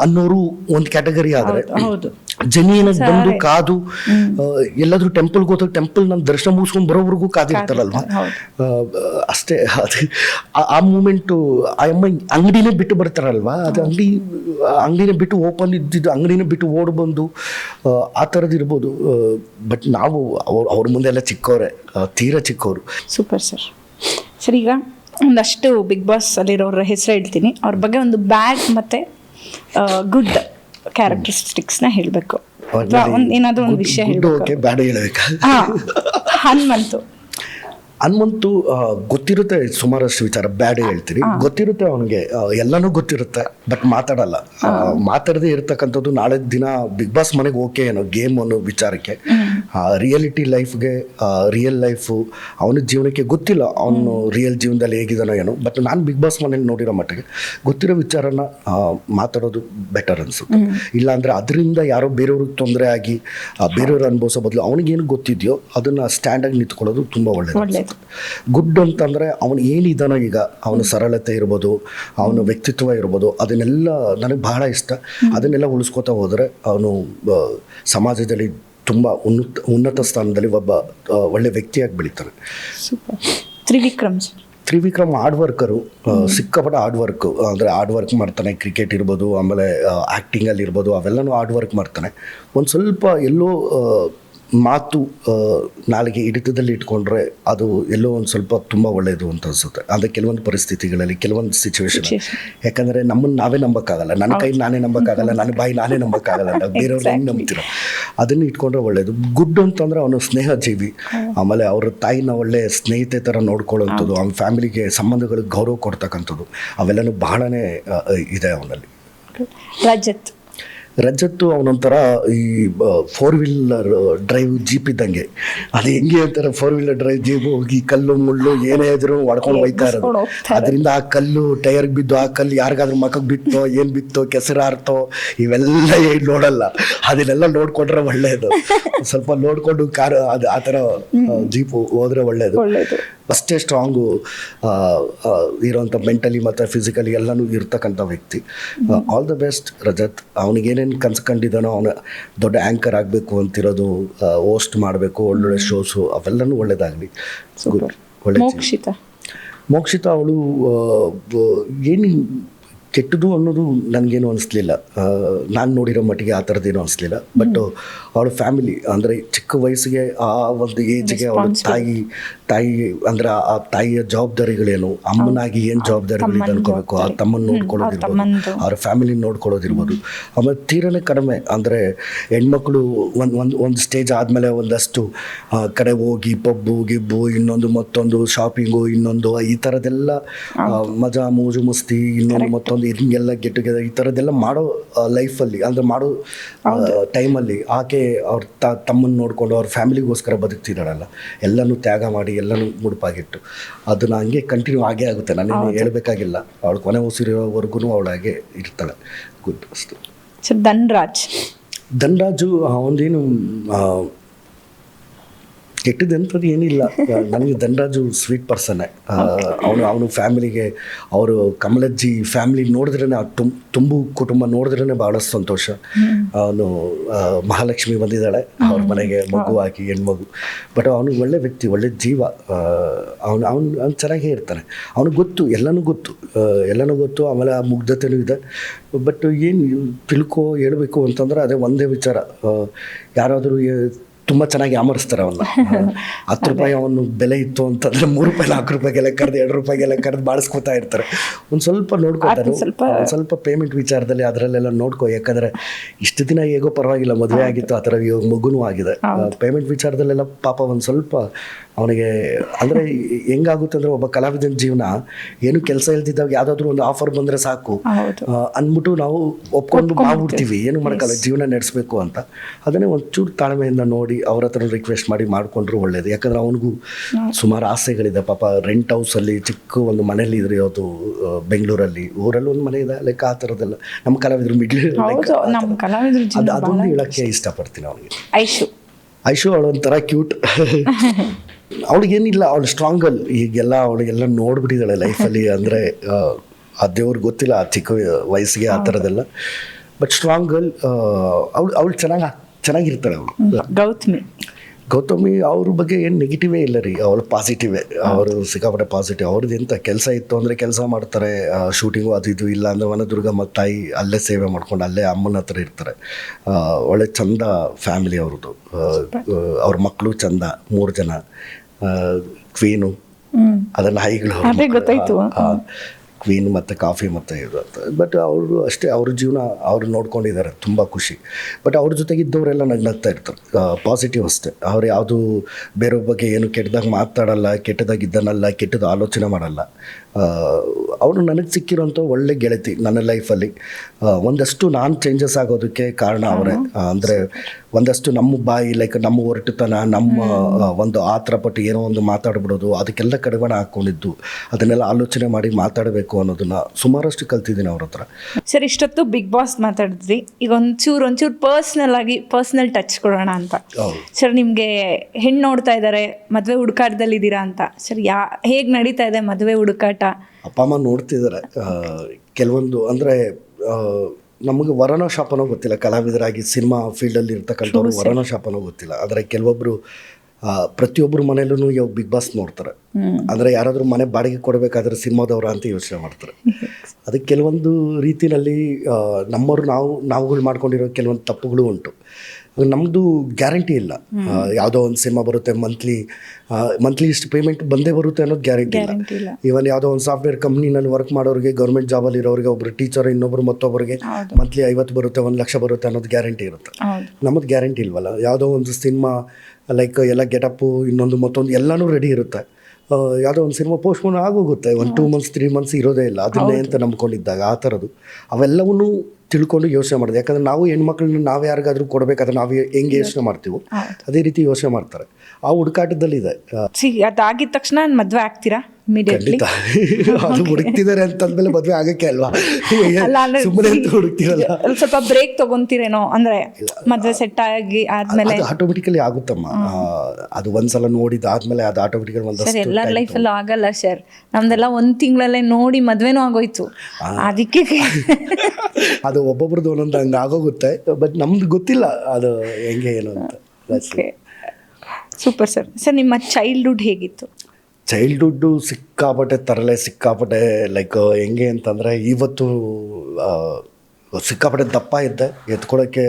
ಅನ್ನೋರು ಒಂದು ಕ್ಯಾಟಗರಿ ಆದ್ರೆ. ಹೌದು ಜನಿಯನ ಬಂದು ಕಾದು ಎಲ್ಲಾದ್ರೂ ಟೆಂಪಲ್ ಹೋದಾಗ ಟೆಂಪಲ್ ನಾನು ದರ್ಶನ ಮುಗಿಸ್ಕೊಂಡು ಬರೋವರೆಗೂ ಕಾದಿರ್ತಾರಲ್ವಾ ಅಷ್ಟೇ ಅದು ಆ- ಮೂಮೆಂಟು ಆ ಅಮ್ಮ ಅಂಗಡಿನೇ ಬಿಟ್ಟು ಬರ್ತಾರಲ್ವಾ? ಅದು ಅಂಗಡಿ ಅಂಗಡಿನೇ ಬಿಟ್ಟು ಓಪನ್ ಇದ್ದಿದ್ದು ಅಂಗಡಿನೇ ಬಿಟ್ಟು ಓಡ್ ಬಂದು ಆ, ಥರದ್ದು ಇರ್ಬೋದು. ಬಟ್ ನಾವು ಅವ್ರ ಅವ್ರ ಮುಂದೆ ಎಲ್ಲ ಚಿಕ್ಕವರೇ ತೀರಾ ಚಿಕ್ಕವರು ಸೂಪರ್ ಸರ್ ಸರ್ ಈಗ ಒಂದಷ್ಟು ಬಿಗ್ ಬಾಸ್ ಅಲ್ಲಿರೋರ ಹೆಸರು ಹೇಳ್ತೀನಿ. ಅವ್ರ ಬಗ್ಗೆ ಒಂದು ಬ್ಯಾಡ್ ಮತ್ತು ಗುಡ್ ಕ್ಯಾರೆಕ್ಟರಿಸ್ಟಿಕ್ಸ್ನ ಹೇಳಬೇಕು. ಒಂದು ಏನಾದರೂ ಒಂದು ವಿಷಯ ಹೇಳಬೇಕು. ಬ್ಯಾಡ ಹೇಳಬೇಕಾ? ಹನುಮಂತು. ಹನುಮಂತು ಗೊತ್ತಿರುತ್ತೆ ಸುಮಾರಷ್ಟು ವಿಚಾರ ಬ್ಯಾಡ್ ಹೇಳ್ತೀರಿ ಗೊತ್ತಿರುತ್ತೆ ಅವನಿಗೆ ಎಲ್ಲನೂ ಗೊತ್ತಿರುತ್ತೆ ಬಟ್ ಮಾತಾಡಲ್ಲ. ಮಾತಾಡದೇ ಇರ್ತಕ್ಕಂಥದ್ದು ನಾಳೆ ದಿನ ಬಿಗ್ ಬಾಸ್ ಮನೆಗೆ ಓಕೆ ಏನೋ ಗೇಮ್ ಅನ್ನೋ ವಿಚಾರಕ್ಕೆ. ರಿಯಾಲಿಟಿ ಲೈಫ್ಗೆ ರಿಯಲ್ ಲೈಫು ಅವನ ಜೀವನಕ್ಕೆ ಗೊತ್ತಿಲ್ಲ ಅವನು ರಿಯಲ್ ಜೀವನದಲ್ಲಿ ಹೇಗಿದ್ದಾನೋ ಏನೋ ಬಟ್ ನಾನು ಬಿಗ್ ಬಾಸ್ ಮನೇಲಿ ನೋಡಿರೋ ಮಟ್ಟಿಗೆ ಗೊತ್ತಿರೋ ವಿಚಾರನ ಮಾತಾಡೋದು ಬೆಟರ್ ಅನಿಸುತ್ತೆ. ಇಲ್ಲಾಂದರೆ ಅದರಿಂದ ಯಾರೋ ಬೇರೆಯವ್ರಿಗೆ ತೊಂದರೆ ಆಗಿ ಆ, ಬೇರೆಯವ್ರು ಅನುಭವಿಸೋ ಬದಲು ಅವನಿಗೇನು ಗೊತ್ತಿದೆಯೋ ಅದನ್ನು ಸ್ಟ್ಯಾಂಡಾಗಿ ನಿಂತ್ಕೊಳ್ಳೋದು ತುಂಬ ಒಳ್ಳೆಯದು ಒಳ್ಳೇದು. ಗುಡ್ ಅಂತಂದರೆ ಅವನು ಏನಿದ್ದಾನೋ ಈಗ ಅವನ ಸರಳತೆ ಇರ್ಬೋದು ಅವನ ವ್ಯಕ್ತಿತ್ವ ಇರ್ಬೋದು ಅದನ್ನೆಲ್ಲ ನನಗೆ ಬಹಳ ಇಷ್ಟ. ಅದನ್ನೆಲ್ಲ ಉಳಿಸ್ಕೋತಾ ಹೋದರೆ ಅವನು ಆ, ಸಮಾಜದಲ್ಲಿ ತುಂಬ ಉನ್ನತ ಉನ್ನತ ಸ್ಥಾನದಲ್ಲಿ ಒಬ್ಬ ಒಳ್ಳೆ ವ್ಯಕ್ತಿಯಾಗಿ ಬೆಳೀತಾರೆ. ತ್ರಿವಿಕ್ರಮ್ ತ್ರಿವಿಕ್ರಮ್ ಹಾರ್ಡ್ ವರ್ಕರು ಸಿಕ್ಕಾಪಟ್ಟೆ ಹಾರ್ಡ್ ವರ್ಕ್ ಅಂದರೆ ಹಾರ್ಡ್ ವರ್ಕ್ ಮಾಡ್ತಾನೆ ಕ್ರಿಕೆಟ್ ಇರ್ಬೋದು ಆಮೇಲೆ ಆ್ಯಕ್ಟಿಂಗಲ್ಲಿ ಇರ್ಬೋದು ಅವೆಲ್ಲನೂ ಹಾರ್ಡ್ ವರ್ಕ್ ಮಾಡ್ತಾನೆ. ಒಂದು ಸ್ವಲ್ಪ ಎಲ್ಲೋ ಮಾತು ನಾಲಿಗೆ ಹಿಡಿತದಲ್ಲಿ ಇಟ್ಕೊಂಡ್ರೆ ಅದು ಎಲ್ಲೋ ಒಂದು ಸ್ವಲ್ಪ ತುಂಬ ಒಳ್ಳೆಯದು ಅಂತ ಅನಿಸುತ್ತೆ. ಅಂದರೆ ಕೆಲವೊಂದು ಪರಿಸ್ಥಿತಿಗಳಲ್ಲಿ ಕೆಲವೊಂದು ಸಿಚುವೇಶನ್. ಯಾಕಂದರೆ ನಮ್ಮನ್ನು ನಾವೇ ನಂಬೋಕ್ಕಾಗಲ್ಲ. ನನ್ನ ಕೈ ನಾನೇ ನಂಬೋಕ್ಕಾಗಲ್ಲ ನನ್ನ ಬಾಯಿ ನಾನೇ ನಂಬಕ್ಕಾಗಲ್ಲ ಬೇರೆಯವ್ರು ಹೆಂಗೆ. ನಂಬ್ತೀರ. ಅದನ್ನು ಇಟ್ಕೊಂಡ್ರೆ ಒಳ್ಳೆಯದು ಗುಡ್ ಅಂತಂದ್ರೆ ಅವನು ಸ್ನೇಹ ಜೀವಿ ಆಮೇಲೆ ಅವ್ರ ತಾಯಿನ ಒಳ್ಳೆ ಸ್ನೇಹಿತೆ ಥರ ನೋಡ್ಕೊಳ್ಳೋಂಥದ್ದು ಅವ್ನ ಫ್ಯಾಮಿಲಿಗೆ ಸಂಬಂಧಗಳಿಗೆ ಗೌರವ ಕೊಡ್ತಕ್ಕಂಥದ್ದು ಅವೆಲ್ಲನೂ ಬಹಳನೇ ಇದೆ ಅವನಲ್ಲಿ. ರಜತ್. ರಜತ್ತು ಅವನೊಂಥರ ಈ ಫೋರ್ ವೀಲರ್ ಡ್ರೈವ್ ಜೀಪ್ ಇದ್ದಂಗೆ. ಅದು ಹೆಂಗೆ ಅಂತಾರೆ ಫೋರ್ ವೀಲರ್ ಡ್ರೈವ್ ಜೀಪ್ ಹೋಗಿ ಕಲ್ಲು ಮುಳ್ಳು ಏನೇ ಇದ್ರು ಹೊಡ್ಕೊಂಡು ಹೋಯ್ತಾ ಇರೋದು. ಅದರಿಂದ ಆ ಕಲ್ಲು ಟೈರ್ಗೆ ಬಿದ್ದು ಆ ಕಲ್ಲು ಯಾರಿಗಾದ್ರೂ ಮಖಕ್ಕೆ ಬಿತ್ತೋ ಏನು ಬಿತ್ತೋ ಕೆಸರು ಹಾರ್ತೋ ಇವೆಲ್ಲ ಏನು ನೋಡಲ್ಲ. ಅದನ್ನೆಲ್ಲ ನೋಡ್ಕೊಂಡ್ರೆ ಒಳ್ಳೆಯದು ಸ್ವಲ್ಪ ನೋಡಿಕೊಂಡು ಕಾರ್ ಅದು ಆ ಥರ ಜೀಪ್ ಹೋದ್ರೆ ಒಳ್ಳೆಯದು ಒಳ್ಳೇದು. ಅಷ್ಟೇ ಸ್ಟ್ರಾಂಗು ಇರೋವಂಥ ಮೆಂಟಲಿ ಮತ್ತು ಫಿಸಿಕಲಿ ಎಲ್ಲನೂ ಇರ್ತಕ್ಕಂಥ ವ್ಯಕ್ತಿ. All the best Rajat. ಅವನಿಗೇನೇನು ಕನ್ಸು ಕಂಡಿದ್ದಾನೋ ಅವನು ದೊಡ್ಡ ಆ್ಯಂಕರ್ ಆಗಬೇಕು ಅಂತಿರೋದು ಹೋಸ್ಟ್ ಮಾಡಬೇಕು ಒಳ್ಳೊಳ್ಳೆ ಶೋಸು ಅವೆಲ್ಲನೂ ಒಳ್ಳೇದಾಗಲಿ. ಒಳ್ಳೆ. ಮೋಕ್ಷಿತ. ಮೋಕ್ಷಿತ ಅವಳು ಏನು ಕೆಟ್ಟದು ಅನ್ನೋದು ನನಗೇನು ಅನಿಸ್ಲಿಲ್ಲ. ನಾನು ನೋಡಿರೋ ಮಟ್ಟಿಗೆ ಆ ಥರದ್ದೇನು ಅನಿಸ್ಲಿಲ್ಲ. ಬಟ್ ಅವಳ ಫ್ಯಾಮಿಲಿ ಅಂದರೆ ಚಿಕ್ಕ ವಯಸ್ಸಿಗೆ ಆ ಒಂದು ಏಜ್ಗೆ ಅವಳ ತಾಯಿ ತಾಯಿ ಅಂದರೆ ಆ ತಾಯಿಯ ಜವಾಬ್ದಾರಿಗಳೇನು? ಅಮ್ಮನಾಗಿ ಏನು ಜವಾಬ್ದಾರಿಗಳಿದೆ ಅನ್ಕೋಬೇಕು. ಆ. ತಮ್ಮನ್ನು ನೋಡ್ಕೊಳ್ಳೋದಿರ್ಬೋದು. ಅವ್ರ ಫ್ಯಾಮಿಲಿ ನೋಡ್ಕೊಳ್ಳೋದಿರ್ಬೋದು. ಆಮೇಲೆ ತೀರನೇ ಕಡಿಮೆ. ಅಂದರೆ ಹೆಣ್ಮಕ್ಳು ಒಂದು ಒಂದು ಒಂದು ಸ್ಟೇಜ್ ಆದಮೇಲೆ ಒಂದಷ್ಟು ಕಡೆ ಹೋಗಿ ಪಬ್ಬು ಗಿಬ್ಬು ಇನ್ನೊಂದು ಮತ್ತೊಂದು ಶಾಪಿಂಗು ಇನ್ನೊಂದು ಈ ಥರದ್ದೆಲ್ಲ ಮಜಾ ಮೋಜು ಮಸ್ತಿ ಇನ್ನೊಂದು ಮತ್ತೊಂದು ಹಿಂಗೆಲ್ಲ ಗೆಟ್ ಟುಗೆದರ್ ಈ ಥರದ್ದೆಲ್ಲ ಮಾಡೋ ಲೈಫಲ್ಲಿ ಅಂದರೆ ಮಾಡೋ ಟೈಮಲ್ಲಿ ಆಕೆ ಅವ್ರ ತ ತಮ್ಮನ್ನು ನೋಡಿಕೊಂಡು ಅವ್ರ ಫ್ಯಾಮಿಲಿಗೋಸ್ಕರ ಬದುಕ್ತಿದ್ದಾಳಲ್ಲ ಎಲ್ಲನೂ ತ್ಯಾಗ ಮಾಡಿ ಎಲ್ಲನೂ ಮುಡುಪಾಗಿಟ್ಟು ಅದನ್ನು ಹಂಗೆ ಕಂಟಿನ್ಯೂ ಆಗೇ ಆಗುತ್ತೆ. ನಾನು ಹೇಳಬೇಕಾಗಿಲ್ಲ. ಅವಳು ಕೊನೆ ಉಸಿರೋವರೆಗೂ ಅವಳಾಗೆ ಇರ್ತಾಳೆ. ಗುಡ್ ಅಷ್ಟು. ಸರ್ ಧನ್ರಾಜ್. ಧನರಾಜು ಅವನದೇನು ಎಂಥದ್ದು ಏನಿಲ್ಲ ನನಗೆ ಧನರಾಜು ಸ್ವೀಟ್ ಪರ್ಸನ್ನೇ ಅವನು ಅವನು ಫ್ಯಾಮಿಲಿಗೆ ಅವರು ಕಮಲಜ್ಜಿ ಫ್ಯಾಮಿಲಿ ನೋಡಿದ್ರೇ ಆ ತುಂ ತುಂಬು ಕುಟುಂಬ ನೋಡಿದ್ರೇ ಭಾಳ ಸಂತೋಷ. ಅವನು ಮಹಾಲಕ್ಷ್ಮಿ ಬಂದಿದ್ದಾಳೆ. ಅವ್ರ ಮನೆಗೆ ಮಗು ಹಾಕಿ ಹೆಣ್ಮಗು. ಬಟ್ ಅವನು ಒಳ್ಳೆ ವ್ಯಕ್ತಿ ಒಳ್ಳೆ ಜೀವ. ಅವನು ಅವನು ಅವ್ನು ಚೆನ್ನಾಗೇ ಇರ್ತಾನೆ. ಅವನಿಗೆ ಗೊತ್ತು ಎಲ್ಲನೂ ಗೊತ್ತು. ಎಲ್ಲನೂ ಗೊತ್ತು. ಆಮೇಲೆ ಆ ಮುಗ್ಧತೆನೂ ಇದೆ. ಬಟ್ ಏನು ತಿಳ್ಕೋ ಹೇಳಬೇಕು ಅಂತಂದ್ರೆ ಅದೇ ಒಂದೇ ವಿಚಾರ. ಯಾರಾದರೂ ತುಂಬ ಚೆನ್ನಾಗಿ ಆಮರಿಸ್ತಾರೆ ಅವನ್ನ ಹತ್ತು ರೂಪಾಯಿ ಅವನು ಬೆಲೆ ಇತ್ತು ಅಂತಂದ್ರೆ ಮೂರು ರೂಪಾಯಿ ನಾಲ್ಕು ರೂಪಾಯಿಗೆಲ್ಲ ಕರೆದು ಎರಡು ರೂಪಾಯಿಗೆಲ್ಲ ಕರೆದು ಬಾಳಿಸ್ಕೊತಾ ಇರ್ತಾರೆ. ಒಂದು ಸ್ವಲ್ಪ ನೋಡ್ಕೊತಾರೆ. ಸ್ವಲ್ಪ- ಸ್ವಲ್ಪ ಪೇಮೆಂಟ್ ವಿಚಾರದಲ್ಲಿ ಅದರಲ್ಲೆಲ್ಲ ನೋಡ್ಕೊ. ಯಾಕಂದ್ರೆ ಇಷ್ಟು ದಿನ ಹೇಗೋ ಪರವಾಗಿಲ್ಲ ಮದುವೆ ಆಗಿತ್ತು ಆ ಥರ ಇವಾಗ ಮಗುನೂ ಆಗಿದೆ. ಪೇಮೆಂಟ್ ವಿಚಾರದಲ್ಲೆಲ್ಲ ಪಾಪ ಒಂದು ಸ್ವಲ್ಪ ಅವನಿಗೆ ಅಂದರೆ ಹೆಂಗಾಗುತ್ತೆ ಅಂದರೆ ಒಬ್ಬ ಕಲಾವಿದನ ಜೀವನ ಏನು ಕೆಲಸ ಇಲ್ದಿದ್ದಾಗ ಯಾವುದಾದ್ರೂ ಒಂದು ಆಫರ್ ಬಂದರೆ ಸಾಕು. ಅಂದ್ಬಿಟ್ಟು ನಾವು ಒಪ್ಕೊಂಡು ಮಾಡ್ಬಿಡ್ತೀವಿ. ಏನು ಮಾಡೋಕ್ಕಲ್ಲ ಜೀವನ ನಡೆಸಬೇಕು ಅಂತ. ಅದನ್ನೇ ಒಂಚೂರು ತಾಳ್ಮೆಯಿಂದ ನೋಡಿ ಅವ್ರ ಹತ್ರ ರಿಕ್ವೆಸ್ಟ್ ಮಾಡಿ ಮಾಡಿಕೊಂಡ್ರು ಒಳ್ಳೇದು. ಯಾಕಂದ್ರೆ ಅವನಿಗೂ ಸುಮಾರು ಆಸೆಗಳಿದೆ. ಪಾಪ ರೆಂಟ್ ಹೌಸಲ್ಲಿ ಚಿಕ್ಕ ಒಂದು ಮನೇಲಿ ಇದ್ರೆ ಯಾವುದು ಬೆಂಗಳೂರಲ್ಲಿ. ಊರಲ್ಲಿ ಒಂದು ಮನೆ ಇದೆ ಲೈಕ್ ಆ ಥರದ್ದೆಲ್ಲ ನಮ್ಮ ಕಲಾವಿದರು ಮಿಡ್ಲ್ ಅದು ಅದೊಂದು ಹೇಳಕ್ಕೆ ಇಷ್ಟಪಡ್ತೀನಿ ಅವನಿಗೆ. ಐಶು. ಐಶು ಅವಳು ಒಂಥರ ಕ್ಯೂಟ್ ಅವಳಿಗೇನಿಲ್ಲ ಅವಳು ಸ್ಟ್ರಾಂಗಲ್ ಈಗೆಲ್ಲ ಅವಳಿಗೆಲ್ಲ ನೋಡ್ಬಿಟ್ಟಿದ್ದಾಳೆ ಲೈಫಲ್ಲಿ ಅಂದರೆ ಆ ದೇವ್ರಿಗೆ ಗೊತ್ತಿಲ್ಲ ಆ ಚಿಕ್ಕ ವಯಸ್ಸಿಗೆ ಆ ಥರದ್ದೆಲ್ಲ ಬಟ್ ಸ್ಟ್ರಾಂಗ್ ಗರ್ಲ್ ಅವಳು ಅವಳು ಚೆನ್ನಾಗಿ ಚೆನ್ನಾಗಿರ್ತಾಳೆ ಅವಳು ಗೌತಮಿ. ಗೌತಮಿ ಅವ್ರ ಬಗ್ಗೆ ಏನು ನೆಗೆಟಿವೇ ಇಲ್ಲ ರೀ. ಅವಳು ಪಾಸಿಟಿವೇ ಅವರು ಸಿಕ್ಕಾಪಟ್ಟೆ ಪಾಸಿಟಿವ್ ಅವ್ರದ್ದು ಎಂಥ ಕೆಲಸ ಇತ್ತು ಅಂದರೆ ಕೆಲಸ ಮಾಡ್ತಾರೆ. ಶೂಟಿಂಗು ಅದು ಇದು ಇಲ್ಲ ಅಂದರೆ ವನದುರ್ಗಮ್ಮ ತಾಯಿ ಅಲ್ಲೇ ಸೇವೆ ಮಾಡ್ಕೊಂಡು ಅಲ್ಲೇ ಅಮ್ಮನ ಹತ್ರ ಇರ್ತಾರೆ. ಒಳ್ಳೆ ಚಂದ ಫ್ಯಾಮಿಲಿ ಅವ್ರದ್ದು. ಅವ್ರ ಮಕ್ಕಳು ಚಂದ ಮೂರು ಜನ. ಕ್ವೀನು ಅದನ್ನು ಹೈಗಳು ಗೊತ್ತಾಯ್ತು. ಕ್ವೀನ್ ಮತ್ತು ಕಾಫಿ ಮತ್ತು ಇದು ಅಂತ. ಬಟ್ ಅವರು ಅಷ್ಟೇ, ಅವ್ರ ಜೀವನ ಅವ್ರು ನೋಡ್ಕೊಂಡಿದ್ದಾರೆ, ತುಂಬ ಖುಷಿ. ಬಟ್ ಅವ್ರ ಜೊತೆಗೆ ಇದ್ದವರೆಲ್ಲ ನಗ್ನಗ್ತಾ ಇರ್ತಾರೆ. ಪಾಸಿಟಿವ್ ಅಷ್ಟೇ. ಅವ್ರು ಯಾವುದು ಬೇರೆಯವ್ರ ಬಗ್ಗೆ ಏನು ಕೆಟ್ಟದಾಗ ಮಾತಾಡಲ್ಲ ಕೆಟ್ಟದಾಗಿದ್ದನಲ್ಲ ಕೆಟ್ಟದ್ದು ಆಲೋಚನೆ ಮಾಡಲ್ಲ. ಅವರು ನನಗೆ ಸಿಕ್ಕಿರೋಂಥ ಒಳ್ಳೆ ಗೆಳತಿ ನನ್ನ ಲೈಫಲ್ಲಿ ಒಂದಷ್ಟು ನಾನು ಚೇಂಜಸ್ ಆಗೋದಕ್ಕೆ ಕಾರಣ ಅವರೇ. ಅಂದರೆ ಒಂದಷ್ಟು ನಮ್ಮ ಬಾಯಿ ಲೈಕ್ ನಮ್ಮ ಹೊರಟುತನ ನಮ್ಮ ಒಂದು ಆತರ ಪಟ್ಟು ಏನೋ ಒಂದು ಮಾತಾಡ್ಬಿಡೋದು ಅದಕ್ಕೆಲ್ಲ ಕಡಿವಾಣ ಹಾಕ್ಕೊಂಡಿದ್ದು ಅದನ್ನೆಲ್ಲ ಆಲೋಚನೆ ಮಾಡಿ ಮಾತಾಡಬೇಕು ಅನ್ನೋದನ್ನ ಸುಮಾರಷ್ಟು ಕಲ್ತಿದ್ದೀನಿ ಅವ್ರ ಹತ್ರ. ಸರ್ ಇಷ್ಟೊತ್ತು ಬಿಗ್ ಬಾಸ್ ಮಾತಾಡಿದ್ವಿ ಈಗ ಒಂಚೂರು ಒಂಚೂರು ಪರ್ಸ್ನಲ್ ಆಗಿ ಪರ್ಸ್ನಲ್ ಟಚ್ ಕೊಡೋಣ ಅಂತ. ಸರ್ ನಿಮಗೆ ಹೆಣ್ಣು ನೋಡ್ತಾ ಇದ್ದಾರೆ ಮದುವೆ ಹುಡುಕಾಟದಲ್ಲಿ ಇದ್ದೀರಾ ಅಂತ. ಸರ್ ಯಾ ಹೇಗೆ ನಡೀತಾ ಇದೆ ಮದುವೆ ಹುಡುಕಾಟ? ಅಪ್ಪ ಅಮ್ಮ ನೋಡ್ತಿದ್ದಾರೆ ಕೆಲವೊಂದು ಅಂದರೆ ನಮಗೆ ವರಣ ಶಾಪನೋ ಗೊತ್ತಿಲ್ಲ. ಕಲಾವಿದರಾಗಿ ಸಿನಿಮಾ ಫೀಲ್ಡಲ್ಲಿ ಇರ್ತಕ್ಕಂಥವ್ರು ವರಣ ಶಾಪನೋ ಗೊತ್ತಿಲ್ಲ. ಆದರೆ ಕೆಲವೊಬ್ಬರು ಪ್ರತಿಯೊಬ್ಬರು ಮನೆಯಲ್ಲೂ ಯಾವ ಬಿಗ್ ಬಾಸ್ ನೋಡ್ತಾರೆ. ಅಂದರೆ ಯಾರಾದರೂ ಮನೆ ಬಾಡಿಗೆ ಕೊಡಬೇಕಾದ್ರೆ ಸಿನಿಮಾದವ್ರ ಅಂತ ಯೋಚನೆ ಮಾಡ್ತಾರೆ. ಅದಕ್ಕೆ ಕೆಲವೊಂದು ರೀತಿಯಲ್ಲಿ ನಮ್ಮವರು ನಾವು ನಾವುಗಳು ಮಾಡ್ಕೊಂಡಿರೋ ಕೆಲವೊಂದು ತಪ್ಪುಗಳು ಉಂಟು. ನಮ್ಮದು ಗ್ಯಾರಂಟಿ ಇಲ್ಲ. ಯಾವುದೋ ಒಂದು ಸಿನಿಮಾ ಬರುತ್ತೆ ಮಂತ್ಲಿ ಮಂತ್ಲಿ ಇಷ್ಟು ಪೇಮೆಂಟ್ ಬಂದೇ ಬರುತ್ತೆ ಅನ್ನೋದು ಗ್ಯಾರಂಟಿ ಇಲ್ಲ. ಈವನ್ ಯಾವುದೋ ಒಂದು ಸಾಫ್ಟ್ವೇರ್ ಕಂಪ್ನಿನಲ್ಲಿ ವರ್ಕ್ ಮಾಡೋರಿಗೆ ಗೌರ್ಮೆಂಟ್ ಜಾಬಲ್ಲಿ ಇರೋರಿಗೆ ಒಬ್ಬರು ಟೀಚರ್ ಇನ್ನೊಬ್ರು ಮತ್ತೊಬ್ಬರಿಗೆ ಮಂತ್ಲಿ ಐವತ್ತು ಬರುತ್ತೆ ಒಂದು ಲಕ್ಷ ಬರುತ್ತೆ ಅನ್ನೋದು ಗ್ಯಾರಂಟಿ ಇರುತ್ತೆ. ನಮ್ಮದು ಗ್ಯಾರಂಟಿ ಇಲ್ವಲ್ಲ? ಯಾವುದೋ ಒಂದು ಸಿನಿಮಾ ಲೈಕ್ ಎಲ್ಲ ಗೆಟಪ್ಪು ಇನ್ನೊಂದು ಮತ್ತೊಂದು ಎಲ್ಲನೂ ರೆಡಿ ಇರುತ್ತೆ. ಯಾವುದೋ ಒಂದು ಸಿನಿಮಾ ಪೋಸ್ಟ್ಪೋನ್ ಆಗೋಗುತ್ತೆ ಒಂದು ಟೂ ಮಂತ್ಸ್ ತ್ರೀ ಮಂತ್ಸ್ ಇರೋದೇ ಇಲ್ಲ. ಅದನ್ನೇ ಅಂತ ನಂಬ್ಕೊಂಡಿದ್ದಾಗ ಆ ಥರದ್ದು. ಅವೆಲ್ಲವನ್ನೂ ತಿಳ್ಕೊಂಡು ಯೋಚನೆ ಮಾಡಿದೆ. ಯಾಕಂದ್ರೆ ನಾವು ಹೆಣ್ಮಕ್ಳನ್ನ ನಾವು ಯಾರಿಗಾದ್ರೂ ಕೊಡಬೇಕಾದ್ರೆ ನಾವು ಹೆಂಗೆ ಯೋಚನೆ ಮಾಡ್ತೀವೋ ಅದೇ ರೀತಿ ಯೋಚನೆ ಮಾಡ್ತಾರೆ. ಆ ಹುಡುಕಾಟದಲ್ಲಿದೆ ಸಿ ಅದಾಗಿದ ತಕ್ಷಣ ಮದುವೆ ಆಗ್ತೀರಾ ಖಂಡಿತ. ಅದು ಹುಡುಕ್ತಿದ್ದಾರೆ ಅಂತಂದ್ಮೇಲೆ ಮದುವೆ ಆಗಕ್ಕೆ ಅಲ್ವಾ? ಸುಮ್ಮನೆ ಅಂತ ಹುಡುಕ್ತಿರಲ್ಲ. ಸ್ವಲ್ಪ ಬ್ರೇಕ್ ತಗೊಂತೀರೇನೋ? ಅಂದ್ರೆ ಮದುವೆ ಸೆಟ್ ಆಗಿ ಆದ್ಮೇಲೆ ಆಟೋಮೆಟಿಕಲಿ ಆಗುತ್ತಮ್ಮ. ಅದು ಒಂದ್ಸಲ ನೋಡಿದ ಆದ್ಮೇಲೆ ಅದು ಆಟೋಮೆಟಿಕಲಿ ಸರ್ ಎಲ್ಲ ಲೈಫ್ ಲೈಫಲ್ಲೂ ಆಗಲ್ಲ ಸರ್ ನಮ್ದೆಲ್ಲ ಒಂದ್ ತಿಂಗಳಲ್ಲೇ ನೋಡಿ ಮದ್ವೆನೂ ಆಗೋಯ್ತು. ಅದಕ್ಕೆ ಅದು ಒಬ್ಬೊಬ್ರದ್ದು ಒಂದೊಂದು ಹಂಗೆ ಆಗೋಗುತ್ತೆ. ಬಟ್ ನಮ್ದು ಗೊತ್ತಿಲ್ಲ ಅದು ಹೆಂಗೆ ಏನು ಅಂತ. ಸೂಪರ್ ಸರ್ ಸರ್ ನಿಮ್ಮ ಚೈಲ್ಡ್ಹುಡ್ ಹೇಗಿತ್ತು? ಚೈಲ್ಡ್ಹುಡ್ಡು ಸಿಕ್ಕಾಪಟ್ಟೆ ತರಲೆ ಸಿಕ್ಕಾಪಟ್ಟೆ ಲೈಕ್ ಹೆಂಗೆ ಅಂತಂದರೆ ಇವತ್ತು ಸಿಕ್ಕಾಪಟ್ಟೆ ದಪ್ಪ ಇದ್ದೆ. ಎತ್ಕೊಳ್ಳೋಕ್ಕೆ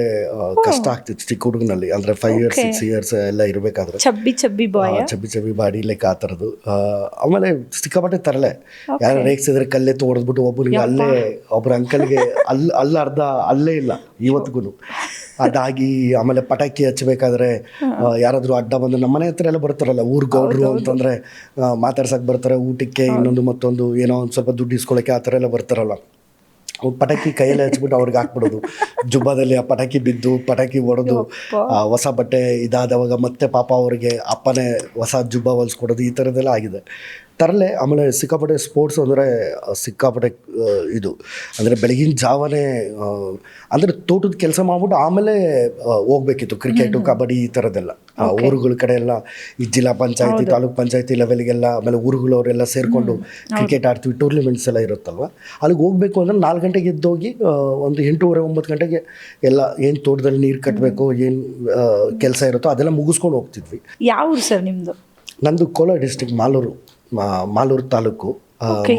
ಕಷ್ಟ ಆಗ್ತಿತ್ತು ಚಿಕ್ಕ ಹುಡುಗನಲ್ಲಿ. ಅಂದರೆ ಫೈವ್ ಇಯರ್ಸ್. ಸಿಕ್ಸ್ ಇಯರ್ಸ್ ಎಲ್ಲ ಇರಬೇಕಾದ್ರೆ. ಚಬ್ಬಿ ಚಬ್ಬಿ ಬಾಯ್ ಚಬ್ಬಿ ಚಬ್ಬಿ ಬಾಡಿ ಲೈಕ್ ಆ ಥರದ್ದು ಆಮೇಲೆ ಸಿಕ್ಕಾಪಟ್ಟೆ ತರಲೆ. ಯಾರು ರೇಗ್ಸಿದ್ರೆ ಕಲ್ಲೇ ಹೊಡೆದ್ಬಿಟ್ಟು ಒಬ್ಬರಿಗೆ ಅಲ್ಲೇ ಒಬ್ಬರ ಅಂಕಲ್ಗೆ ಅಲ್ಲಿ ಅಲ್ಲ ಅರ್ಧ ಅಲ್ಲೇ ಇಲ್ಲ ಇವತ್ತಿಗೂ ಅದಾಗಿ ಆಮೇಲೆ ಪಟಾಕಿ ಹಚ್ಚಬೇಕಾದ್ರೆ ಯಾರಾದರೂ ಅಡ್ಡ ಬಂದು ನಮ್ಮ ಮನೆ ಹತ್ರ ಎಲ್ಲ ಬರ್ತಾರಲ್ಲ ಊರ್ ಗೌಡ್ರು ಅಂತಂದರೆ ಮಾತಾಡ್ಸೋಕೆ ಬರ್ತಾರೆ ಊಟಕ್ಕೆ ಇನ್ನೊಂದು ಮತ್ತೊಂದು ಏನೋ ಒಂದು ಸ್ವಲ್ಪ ದುಡ್ಡು ಇಸ್ಕೊಳ್ಳೋಕ್ಕೆ ಆ ಥರ ಎಲ್ಲ ಬರ್ತಾರಲ್ಲ. ಅವ್ರು ಪಟಾಕಿ ಕೈಯಲ್ಲಿ ಹಚ್ಬಿಟ್ಟು ಅವ್ರಿಗೆ ಹಾಕ್ಬಿಡೋದು. ಜುಬ್ಬದಲ್ಲಿ ಆ ಪಟಾಕಿ ಬಿದ್ದು ಪಟಾಕಿ ಹೊಡೆದು ಹೊಸ ಬಟ್ಟೆ ಇದಾದವಾಗ ಮತ್ತೆ ಪಾಪ ಅವರಿಗೆ ಅಪ್ಪನೇ ಹೊಸ ಜುಬ್ಬ ಹೊಲಿಸ್ಕೊಡೋದು ಈ ಥರದ್ದೆಲ್ಲ ಆಗಿದೆ. ತರಲೆ ಆಮೇಲೆ ಸಿಕ್ಕಾಪಟ್ಟೆ ಸ್ಪೋರ್ಟ್ಸ್ ಅಂದರೆ ಸಿಕ್ಕಾಪಟ್ಟೆ ಇದು. ಅಂದರೆ ಬೆಳಗಿನ ಜಾವನೇ ಅಂದರೆ ತೋಟದ ಕೆಲಸ ಮಾಡ್ಬಿಟ್ಟು ಆಮೇಲೆ ಹೋಗ್ಬೇಕಿತ್ತು. ಕ್ರಿಕೆಟು ಕಬಡ್ಡಿ ಈ ಥರದ್ದೆಲ್ಲ ಊರುಗಳ ಕಡೆ ಎಲ್ಲ ಈ ಜಿಲ್ಲಾ ಪಂಚಾಯತಿ ತಾಲೂಕ್ ಪಂಚಾಯತಿ ಲೆವೆಲ್ಗೆಲ್ಲ ಆಮೇಲೆ ಊರುಗಳವರೆಲ್ಲ ಸೇರಿಕೊಂಡು ಕ್ರಿಕೆಟ್ ಆಡ್ತೀವಿ ಟೂರ್ನಿಮೆಂಟ್ಸ್ ಎಲ್ಲ ಇರುತ್ತಲ್ವ? ಅಲ್ಲಿಗೆ ಹೋಗ್ಬೇಕು ಅಂದ್ರೆ ನಾಲ್ಕು ಗಂಟೆಗೆ ಎದ್ದೋಗಿ ಒಂದು ಎಂಟೂವರೆ ಒಂಬತ್ತು ಗಂಟೆಗೆ ಎಲ್ಲ ಏನು ತೋಟದಲ್ಲಿ ನೀರು ಕಟ್ಟಬೇಕು ಏನು ಕೆಲಸ ಇರುತ್ತೋ ಅದೆಲ್ಲ ಮುಗಿಸ್ಕೊಂಡು ಹೋಗ್ತಿದ್ವಿ. ಯಾವ ಊರು ಸರ್ ನಿಮ್ಮದು ನಂದು ಕೋಲಾರ ಡಿಸ್ಟಿಕ್ ಮಾಲೂರು. ಮಾಲೂರು ತಾಲೂಕು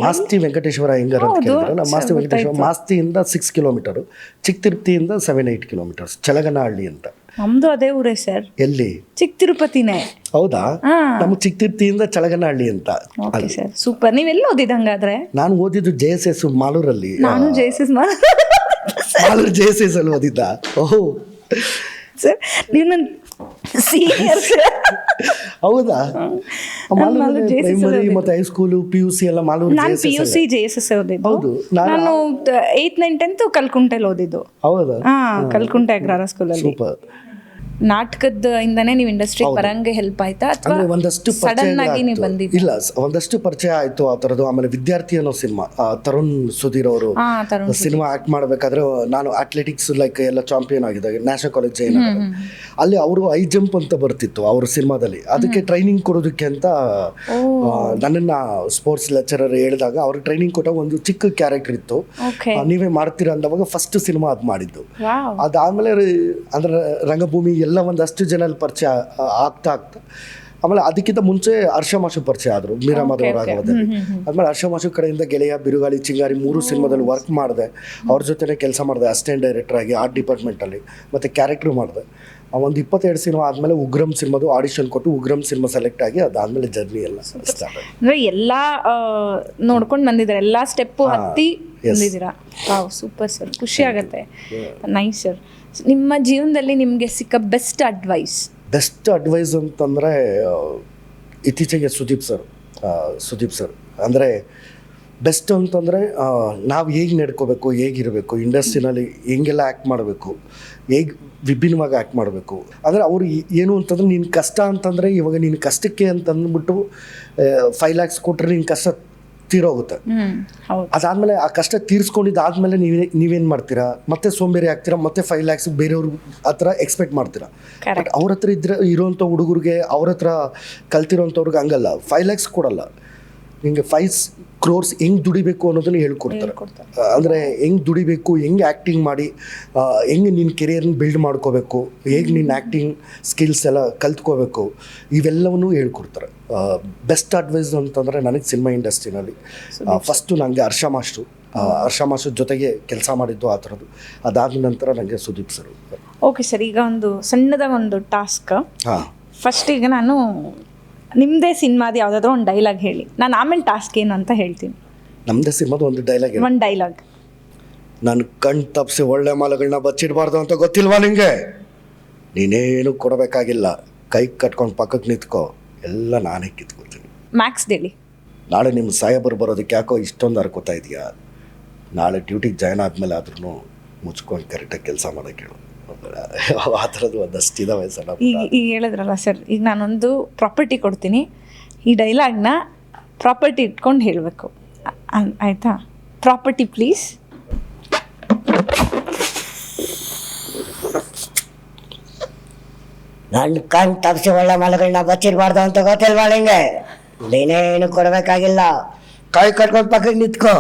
ಮಾಸ್ತಿ ವೆಂಕಟೇಶ್ವರ ಹೆಂಗರ್ ಅಂತ ಕೇಳಿದ್ರಲ್ಲ ಮಾಸ್ತಿ ವೆಂಕಟೇಶ್ವರ ಮಾಸ್ತಿಯಿಂದ ಸಿಕ್ಸ್ ಕಿಲೋಮೀಟರ್ ಚಿಕ್ಕ ತಿರುಪತಿಯಿಂದ ಸೆವೆನ್ ಏಯ್ಟ್ ಕಿಲೋಮೀಟರ್ಸ್ ಚಲಗನಹಳ್ಳಿ ಅಂತ. ನಮ್ದು ಅದೇ ಊರೇ ಸರ್. ಎಲ್ಲಿ? ಚಿಕ್ಕ ತಿರುಪತಿನೇ ಹೌದಾ. ನಮ್ಮ ಚಿಕ್ಕ ತಿರುಪತಿಯಿಂದ ಚಳಗನಹಳ್ಳಿ ಅಂತ. Okay sir. ಸೂಪರ್. ನೀವೆಲ್ಲ ಓದಿದ ಹಂಗಾದ್ರೆ? ನಾನು ಓದಿದ್ದು ಜೆ ಎಸ್ ಎಸ್ ಮಾಲೂರಲ್ಲಿ. ನಾನು Jesus Malur J S S ಅಲ್ಲಿ ಓದಿದ್ದ. ಓಹ್. ಸರ್ ನೀವು ನನ್ನ ಸೀನಿಯರ್ ಸರ್ ಹೌದಾ ಪ್ರೈಮರಿ ಮತ್ತೆ ಹೈಸ್ಕೂಲು ಪಿ ಯು ಸಿ ಎಲ್ಲ ಮಾಲೂರು ನಾನು P U C J S S ಓದಿದ್ದು ಹೌದು ನಾನು? ನಾನು ಏಯ್ತ್ ನೈನ್ ಟೆಂತ್ ಕಲ್ಕುಂಟೆಲಿ ಓದಿದ್ದು. ಹೌದಾ? ಹಾ ಕಲ್ಕುಂಟೆ ಅಗ್ರಾರ ಸ್ಕೂಲಲ್ಲಿ ಸೂಪರ್. ನಾಟಕದ ಇಂದಾನೆ ನೀವು ಇಂಡಸ್ಟ್ರಿ ಬರಂಗೆ ಹೆಲ್ಪ್ ಆಯ್ತಾ? ಅಥವಾ ಒಂದಷ್ಟು ಸಡನ್ ಆಗಿ ನೀವು. ಬಂದಿದ್ದು ಇಲ್ಲ ಒಂದಷ್ಟು ಪರಿಚಯ ಆಯ್ತು ಆ ತರದ್ದು ಆಮೇಲೆ ವಿದ್ಯಾರ್ಥಿ ಅನ್ನೋ ಸಿನಿಮಾ ತರುಣ್ ಸುಧೀರ್. ಅವರು ಸಿನಿಮಾ ಆಕ್ಟ್ ಮಾಡ್ಬೇಕಾದ್ರೆ ನಾನು ಅಥ್ಲೆಟಿಕ್ಸ್ ಲೈಕ್ ಎಲ್ಲ ಚಾಂಪಿಯನ್ ಆಗಿದ್ದಾಗ ನ್ಯಾಷನಲ್ ಕಾಲೇಜ್ ಜೈನ್ ಅಲ್ಲಿ ಅವರು ಐ ಜಂಪ್ ಅಂತ ಬರ್ತಿತ್ತು ಅವ್ರ ಸಿನಿಮಾದಲ್ಲಿ. ಅದಕ್ಕೆ ಟ್ರೈನಿಂಗ್ ಕೊಡೋದಕ್ಕೆ ಅಂತ ನನ್ನನ್ನ ಸ್ಪೋರ್ಟ್ಸ್ ಲೆಕ್ಚರರ್ ಹೇಳಿದಾಗ ಅವ್ರಿಗೆ ಟ್ರೈನಿಂಗ್ ಕೊಟ್ಟಾಗ ಒಂದು ಚಿಕ್ಕ ಕ್ಯಾರೆಕ್ಟರ್ ಇತ್ತು. ನೀವೇ ಮಾಡ್ತೀರಾ ಅಂದವಾಗ ಫಸ್ಟ್ ಸಿನಿಮಾ ಅದು ಮಾಡಿದ್ದು. ಅದಾದ್ಮೇಲೆ ಅದಾದಮೇಲೆ ಅಂದ್ರೆ ರಂಗಭೂಮಿ ಎಲ್ಲ ಒಂದಷ್ಟು ಜನ ಅಲ್ಲಿ ಪರಿಚಯ ಆಗ್ತಾ ಆಗ್ತಾ. ಆಮೇಲೆ ಅದಕ್ಕಿಂತ ಮುಂಚೆ ಹರ್ಷ ಪರಿಚಯ ಆದರು ಮೀರಾ ಆಗೋದೆ ಆದ್ಮೇಲೆ ಹರ್ಷ ಕಡೆಯಿಂದ ಗೆಳೆಯ ಬಿರುಗಾಳಿ ಚಿಂಗಾರಿ ಮೂರು ಸಿನಿಮಾದಲ್ಲಿ ವರ್ಕ್ ಮಾಡಿದೆ. ಅವ್ರ ಜೊತೆನೇ ಕೆಲಸ ಮಾಡಿದೆ ಅಸಿಸ್ಟೆಂಟ್ ಡೈರೆಕ್ಟರ್ ಆಗಿ ಆರ್ಟ್ ಡಿಪಾರ್ಟ್ಮೆಂಟಲ್ಲಿ ಮತ್ತು ಕ್ಯಾರೆಕ್ಟ್ರು ಮಾಡಿದೆ. ಒಂದು ಇಪ್ಪತ್ತೆರಡು ಸಿನಿಮಾ ಆದಮೇಲೆ ಉಗ್ರಂ ಸಿನಿಮಾದು ಆಡಿಷನ್ ಕೊಟ್ಟು ಉಗ್ರಂ ಸಿನಿಮಾ ಸೆಲೆಕ್ಟ್ ಆಗಿ ಅದಾದಮೇಲೆ ಜರ್ನಿ ಎಲ್ಲ ಅಂದ್ರೆ ಎಲ್ಲಾ ನೋಡ್ಕೊಂಡು ಬಂದಿದ್ದಾರೆ? ಎಲ್ಲಾ ಸ್ಟೆಪ್ಪು ಹತ್ತಿ. ಬಂದಿದ್ದೀರಾ? ವಾವ್ ಸೂಪರ್ ಸರ್ ಖುಷಿ ಆಗುತ್ತೆ. ನೈಸ್ ಸರ್ ನಿಮ್ಮ ಜೀವನದಲ್ಲಿ ನಿಮಗೆ ಸಿಕ್ಕ ಬೆಸ್ಟ್ ಅಡ್ವೈಸ್ ಬೆಸ್ಟ್ ಅಡ್ವೈಸ್ ಅಂತಂದರೆ ಇತ್ತೀಚೆಗೆ ಸುದೀಪ್ ಸರ್ ಸುದೀಪ್ ಸರ್ ಅಂದರೆ ಬೆಸ್ಟ್ ಅಂತಂದರೆ ನಾವು ಹೇಗೆ ನಡ್ಕೋಬೇಕು ಹೇಗಿರಬೇಕು ಇಂಡಸ್ಟ್ರಿನಲ್ಲಿ ಹೆಂಗೆಲ್ಲ ಆ್ಯಕ್ಟ್ ಮಾಡಬೇಕು ಹೇಗೆ ವಿಭಿನ್ನವಾಗಿ ಆ್ಯಕ್ಟ್ ಮಾಡಬೇಕು. ಅಂದರೆ ಅವರು ಏನು ಅಂತಂದ್ರೆ ನಿನ್ನ ಕಷ್ಟ ಅಂತಂದರೆ ಇವಾಗ ನಿನ್ನ ಕಷ್ಟಕ್ಕೆ ಅಂತ ಅಂದ್ಬಿಟ್ಟು ಫೈವ್ ಲ್ಯಾಕ್ಸ್ ಕೊಟ್ಟರೆ ನಿನ್ನ ಕಷ್ಟ ತೀರೋಗುತ್ತೆ. ಅದಾದಮೇಲೆ ಆ ಕಷ್ಟ ತೀರಿಸ್ಕೊಂಡಿದ್ದಾದ್ಮೇಲೆ ನೀವೇ ನೀವೇನು ಮಾಡ್ತೀರಾ? ಮತ್ತೆ ಸೋಂಬೇರಿ ಆಗ್ತೀರಾ? ಮತ್ತೆ ಫೈವ್ ಲ್ಯಾಕ್ಸ್ ಬೇರೆಯವ್ರ ಹತ್ರ ಎಕ್ಸ್ಪೆಕ್ಟ್ ಮಾಡ್ತೀರಾ. ಬಟ್ ಅವ್ರ ಹತ್ರ ಇದ್ರೆ ಇರೋವಂಥ ಹುಡುಗರಿಗೆ ಅವ್ರ ಹತ್ರ ಕಲ್ತಿರೋಂಥವ್ರಿಗೆ ಹಂಗಲ್ಲ. ಫೈವ್ ಲ್ಯಾಕ್ಸ್ ಕೊಡಲ್ಲ. ನಿಮಗೆ ಫೈವ್ ಕ್ರೋರ್ಸ್ ಹೆಂಗ್ ದುಡಿಬೇಕು ಅನ್ನೋದನ್ನ ಹೇಳ್ಕೊಡ್ತಾರೆ. ಅಂದ್ರೆ ಅಂದರೆ ಹೆಂಗೆ ದುಡಿಬೇಕು ಹೆಂಗ್ ಆ್ಯಕ್ಟಿಂಗ್ ಮಾಡಿ ಹೆಂಗ್ ನಿನ್ನ ಕೆರಿಯರ್ನ ಬಿಲ್ಡ್ ಮಾಡ್ಕೋಬೇಕು ಹೇಗೆ ನಿನ್ನ ಆ್ಯಕ್ಟಿಂಗ್ ಸ್ಕಿಲ್ಸ್ ಎಲ್ಲ ಕಲ್ತ್ಕೋಬೇಕು ಇವೆಲ್ಲವನ್ನೂ ಹೇಳ್ಕೊಡ್ತಾರೆ. ಬೆಸ್ಟ್ ಅಡ್ವೈಸ್ ಅಂತಂದರೆ ನನಗೆ ಸಿನಿಮಾ ಇಂಡಸ್ಟ್ರಿನಲ್ಲಿ ಫಸ್ಟು ನನಗೆ ಹರ್ಷ ಮಾಸ್ಟ್ರು. ಹರ್ಷ ಮಾಸ್ಟ್ರ ಜೊತೆಗೆ ಕೆಲಸ ಮಾಡಿದ್ದು ಆ ಥರದ್ದು. ಅದಾದ ನಂತರ ನನಗೆ ಸುದೀಪ್ ಸರ್. ಓಕೆ ಸರ್ ಈಗ ಒಂದು ಸಣ್ಣದ ಒಂದು ಟಾಸ್ಕ್ ಹಾಂ. ಫಸ್ಟ್ ಈಗ ನಾನು ನಿಮ್ಮದೇ ಸಿನಿಮಾದ ಯಾವುದಾದ್ರೂ ಒಂದು ಡೈಲಾಗ್ ಹೇಳಿ. ನಾನು ಆಮೇಲೆ ಟಾಸ್ಕ್ ಏನು ಅಂತ ಹೇಳ್ತೀನಿ. ನಮ್ಮದೇ ಸಿನಿಮಾದ ಒಂದು ಡೈಲಾಗ್ ಒಂದು ಡೈಲಾಗ್ ನಾನು ಕಣ್ಣು ತಪ್ಪಿಸಿ ಒಳ್ಳೆ ಮಾಲಗಳನ್ನ ಬಚ್ಚಿಡಬಾರ್ದು ಅಂತ ಗೊತ್ತಿಲ್ವಾ ನಿಂಗೆ? ನೀನೇನು ಕೊಡಬೇಕಾಗಿಲ್ಲ. ಕೈ ಕಟ್ಕೊಂಡು ಪಕ್ಕಕ್ಕೆ ನಿಂತ್ಕೋ. ಎಲ್ಲ ನಾನೇ ಕಿತ್ಕೊಳ್ತೀನಿ. ಮ್ಯಾಕ್ಸ್ ಡೇಲಿ ನಾಳೆ ನಿಮ್ಮ ಸಾಹೇಬರು ಬರೋದಕ್ಕೆ ಯಾಕೋ ಇಷ್ಟೊಂದು ಹರ್ಕೋತಾ ಇದೆಯಾ? ನಾಳೆ ಡ್ಯೂಟಿಗೆ ಜಾಯ್ನ್ ಆದಮೇಲೆ ಆದ್ರೂ ಮುಚ್ಕೊಂಡು ಕರೆಕ್ಟಾಗಿ ಕೆಲಸ ಮಾಡೋಕ್ಕೆ ಹೇಳು. ಆ ಥರದ್ದು ಒಂದಷ್ಟು ಇದಾವೆ ಸಣ್ಣ ಈಗ ಈಗ ಹೇಳಿದ್ರಲ್ಲ ಸರ್ ಈಗ ನಾನೊಂದು ಪ್ರಾಪರ್ಟಿ ಕೊಡ್ತೀನಿ. ಈ ಡೈಲಾಗ್ನ ಪ್ರಾಪರ್ಟಿ ಇಟ್ಕೊಂಡು ಹೇಳಬೇಕು. ಆಯಿತಾ? ಪ್ರಾಪರ್ಟಿ ಪ್ಲೀಸ್ ನನ್ನ ಕಣ್ ತಪ್ಪಿಸಿ ಒಳ್ಳೆ ಮಲಗಳನ್ನ ಬಚ್ಚಿರ್ಬಾರ್ದು ಅಂತ ಗೊತ್ತಿಲ್ವಾ ನಿಂಗೆ? ನೀನೇನು ಕೊಡಬೇಕಾಗಿಲ್ಲ. ಕೈ ಕಟ್ಕೊಂಡು ಪಕ್ಕಕ್ಕೆ ನಿಂತ್ಕೋ.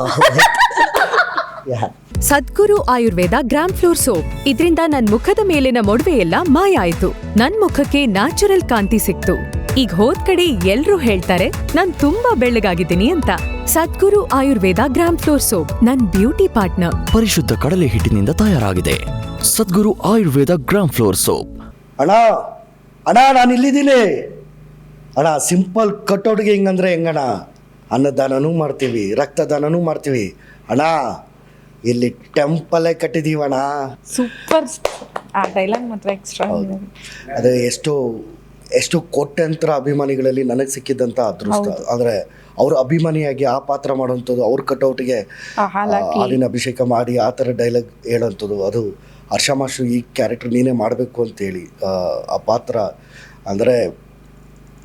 Yeah Sadguru Ayurveda gram flour soap. ಇದ್ರಿಂದ ನನ್ ಮುಖದ ಮೇಲಿನ ಮೊಡವೆ ಎಲ್ಲ ಮಾಯ ಆಯ್ತು. ನನ್ ಮುಖಕ್ಕೆ ನ್ಯಾಚುರಲ್ ಕಾಂತಿ ಸಿಕ್ತು. ಈಗ ಹೋದ್ ಕಡೆ ಎಲ್ರೂ ಹೇಳ್ತಾರೆ ನಾನ್ ತುಂಬಾ ಬೆಳ್ಳಗಾಗಿದ್ದೀನಿ ಅಂತ. Sadguru Ayurveda gram flour soap ನನ್ ಬ್ಯೂಟಿ ಪಾರ್ಟ್ನರ್. ಪರಿಶುದ್ಧ ಕಡಲೆ ಹಿಟ್ಟಿನಿಂದ ತಯಾರಾಗಿದೆ. Sadguru Ayurveda gram flour soap. ಅಣ್ಣ ಅಣ್ಣ ನಾನು ಇಲ್ಲಿದ್ದೀನಿ. ಅಣ್ಣ ಸಿಂಪಲ್ ಕಟ್ಟೋಡ್ಗೆ ಹಿಂಗಂದ್ರೆ ಹೆಂಗಣ್ಣ? ಅನ್ನದಾನನೂ ಮಾಡ್ತೀವಿ ರಕ್ತದಾನನೂ ಮಾಡ್ತೀವಿ. ಅಣ್ಣ ಇಲ್ಲಿ ಟೆಂಪಲ್ಲೇ ಕಟ್ಟಿದೀವಣ ಸೂಪರ್ ಆ ಡೈಲಾಗ್ ಮಾತ್ರ ಎಕ್ಸ್ಟ್ರಾ ಅದು ಎಷ್ಟು ಎಷ್ಟು ಕೋಟ್ಯಂತರ ಅಭಿಮಾನಿಗಳಲ್ಲಿ ನನಗೆ ಸಿಕ್ಕಿದ್ದಂಥ ಅದೃಷ್ಟ. ಅಂದರೆ ಅವರು ಅಭಿಮಾನಿಯಾಗಿ ಆ ಪಾತ್ರ ಮಾಡುವಂಥದ್ದು ಅವ್ರ ಕಟೌಟ್ಗೆ. ಹಾಲಿನ ಅಭಿಷೇಕ ಮಾಡಿ ಆ ಥರ ಡೈಲಾಗ್ ಹೇಳೋಂಥದ್ದು. ಅದು ಹರ್ಷ ಮಾಸ್ಟ್ರು ಈ ಕ್ಯಾರೆಕ್ಟರ್ ನೀನೇ ಮಾಡಬೇಕು ಅಂತೇಳಿ ಆ ಪಾತ್ರ. ಅಂದರೆ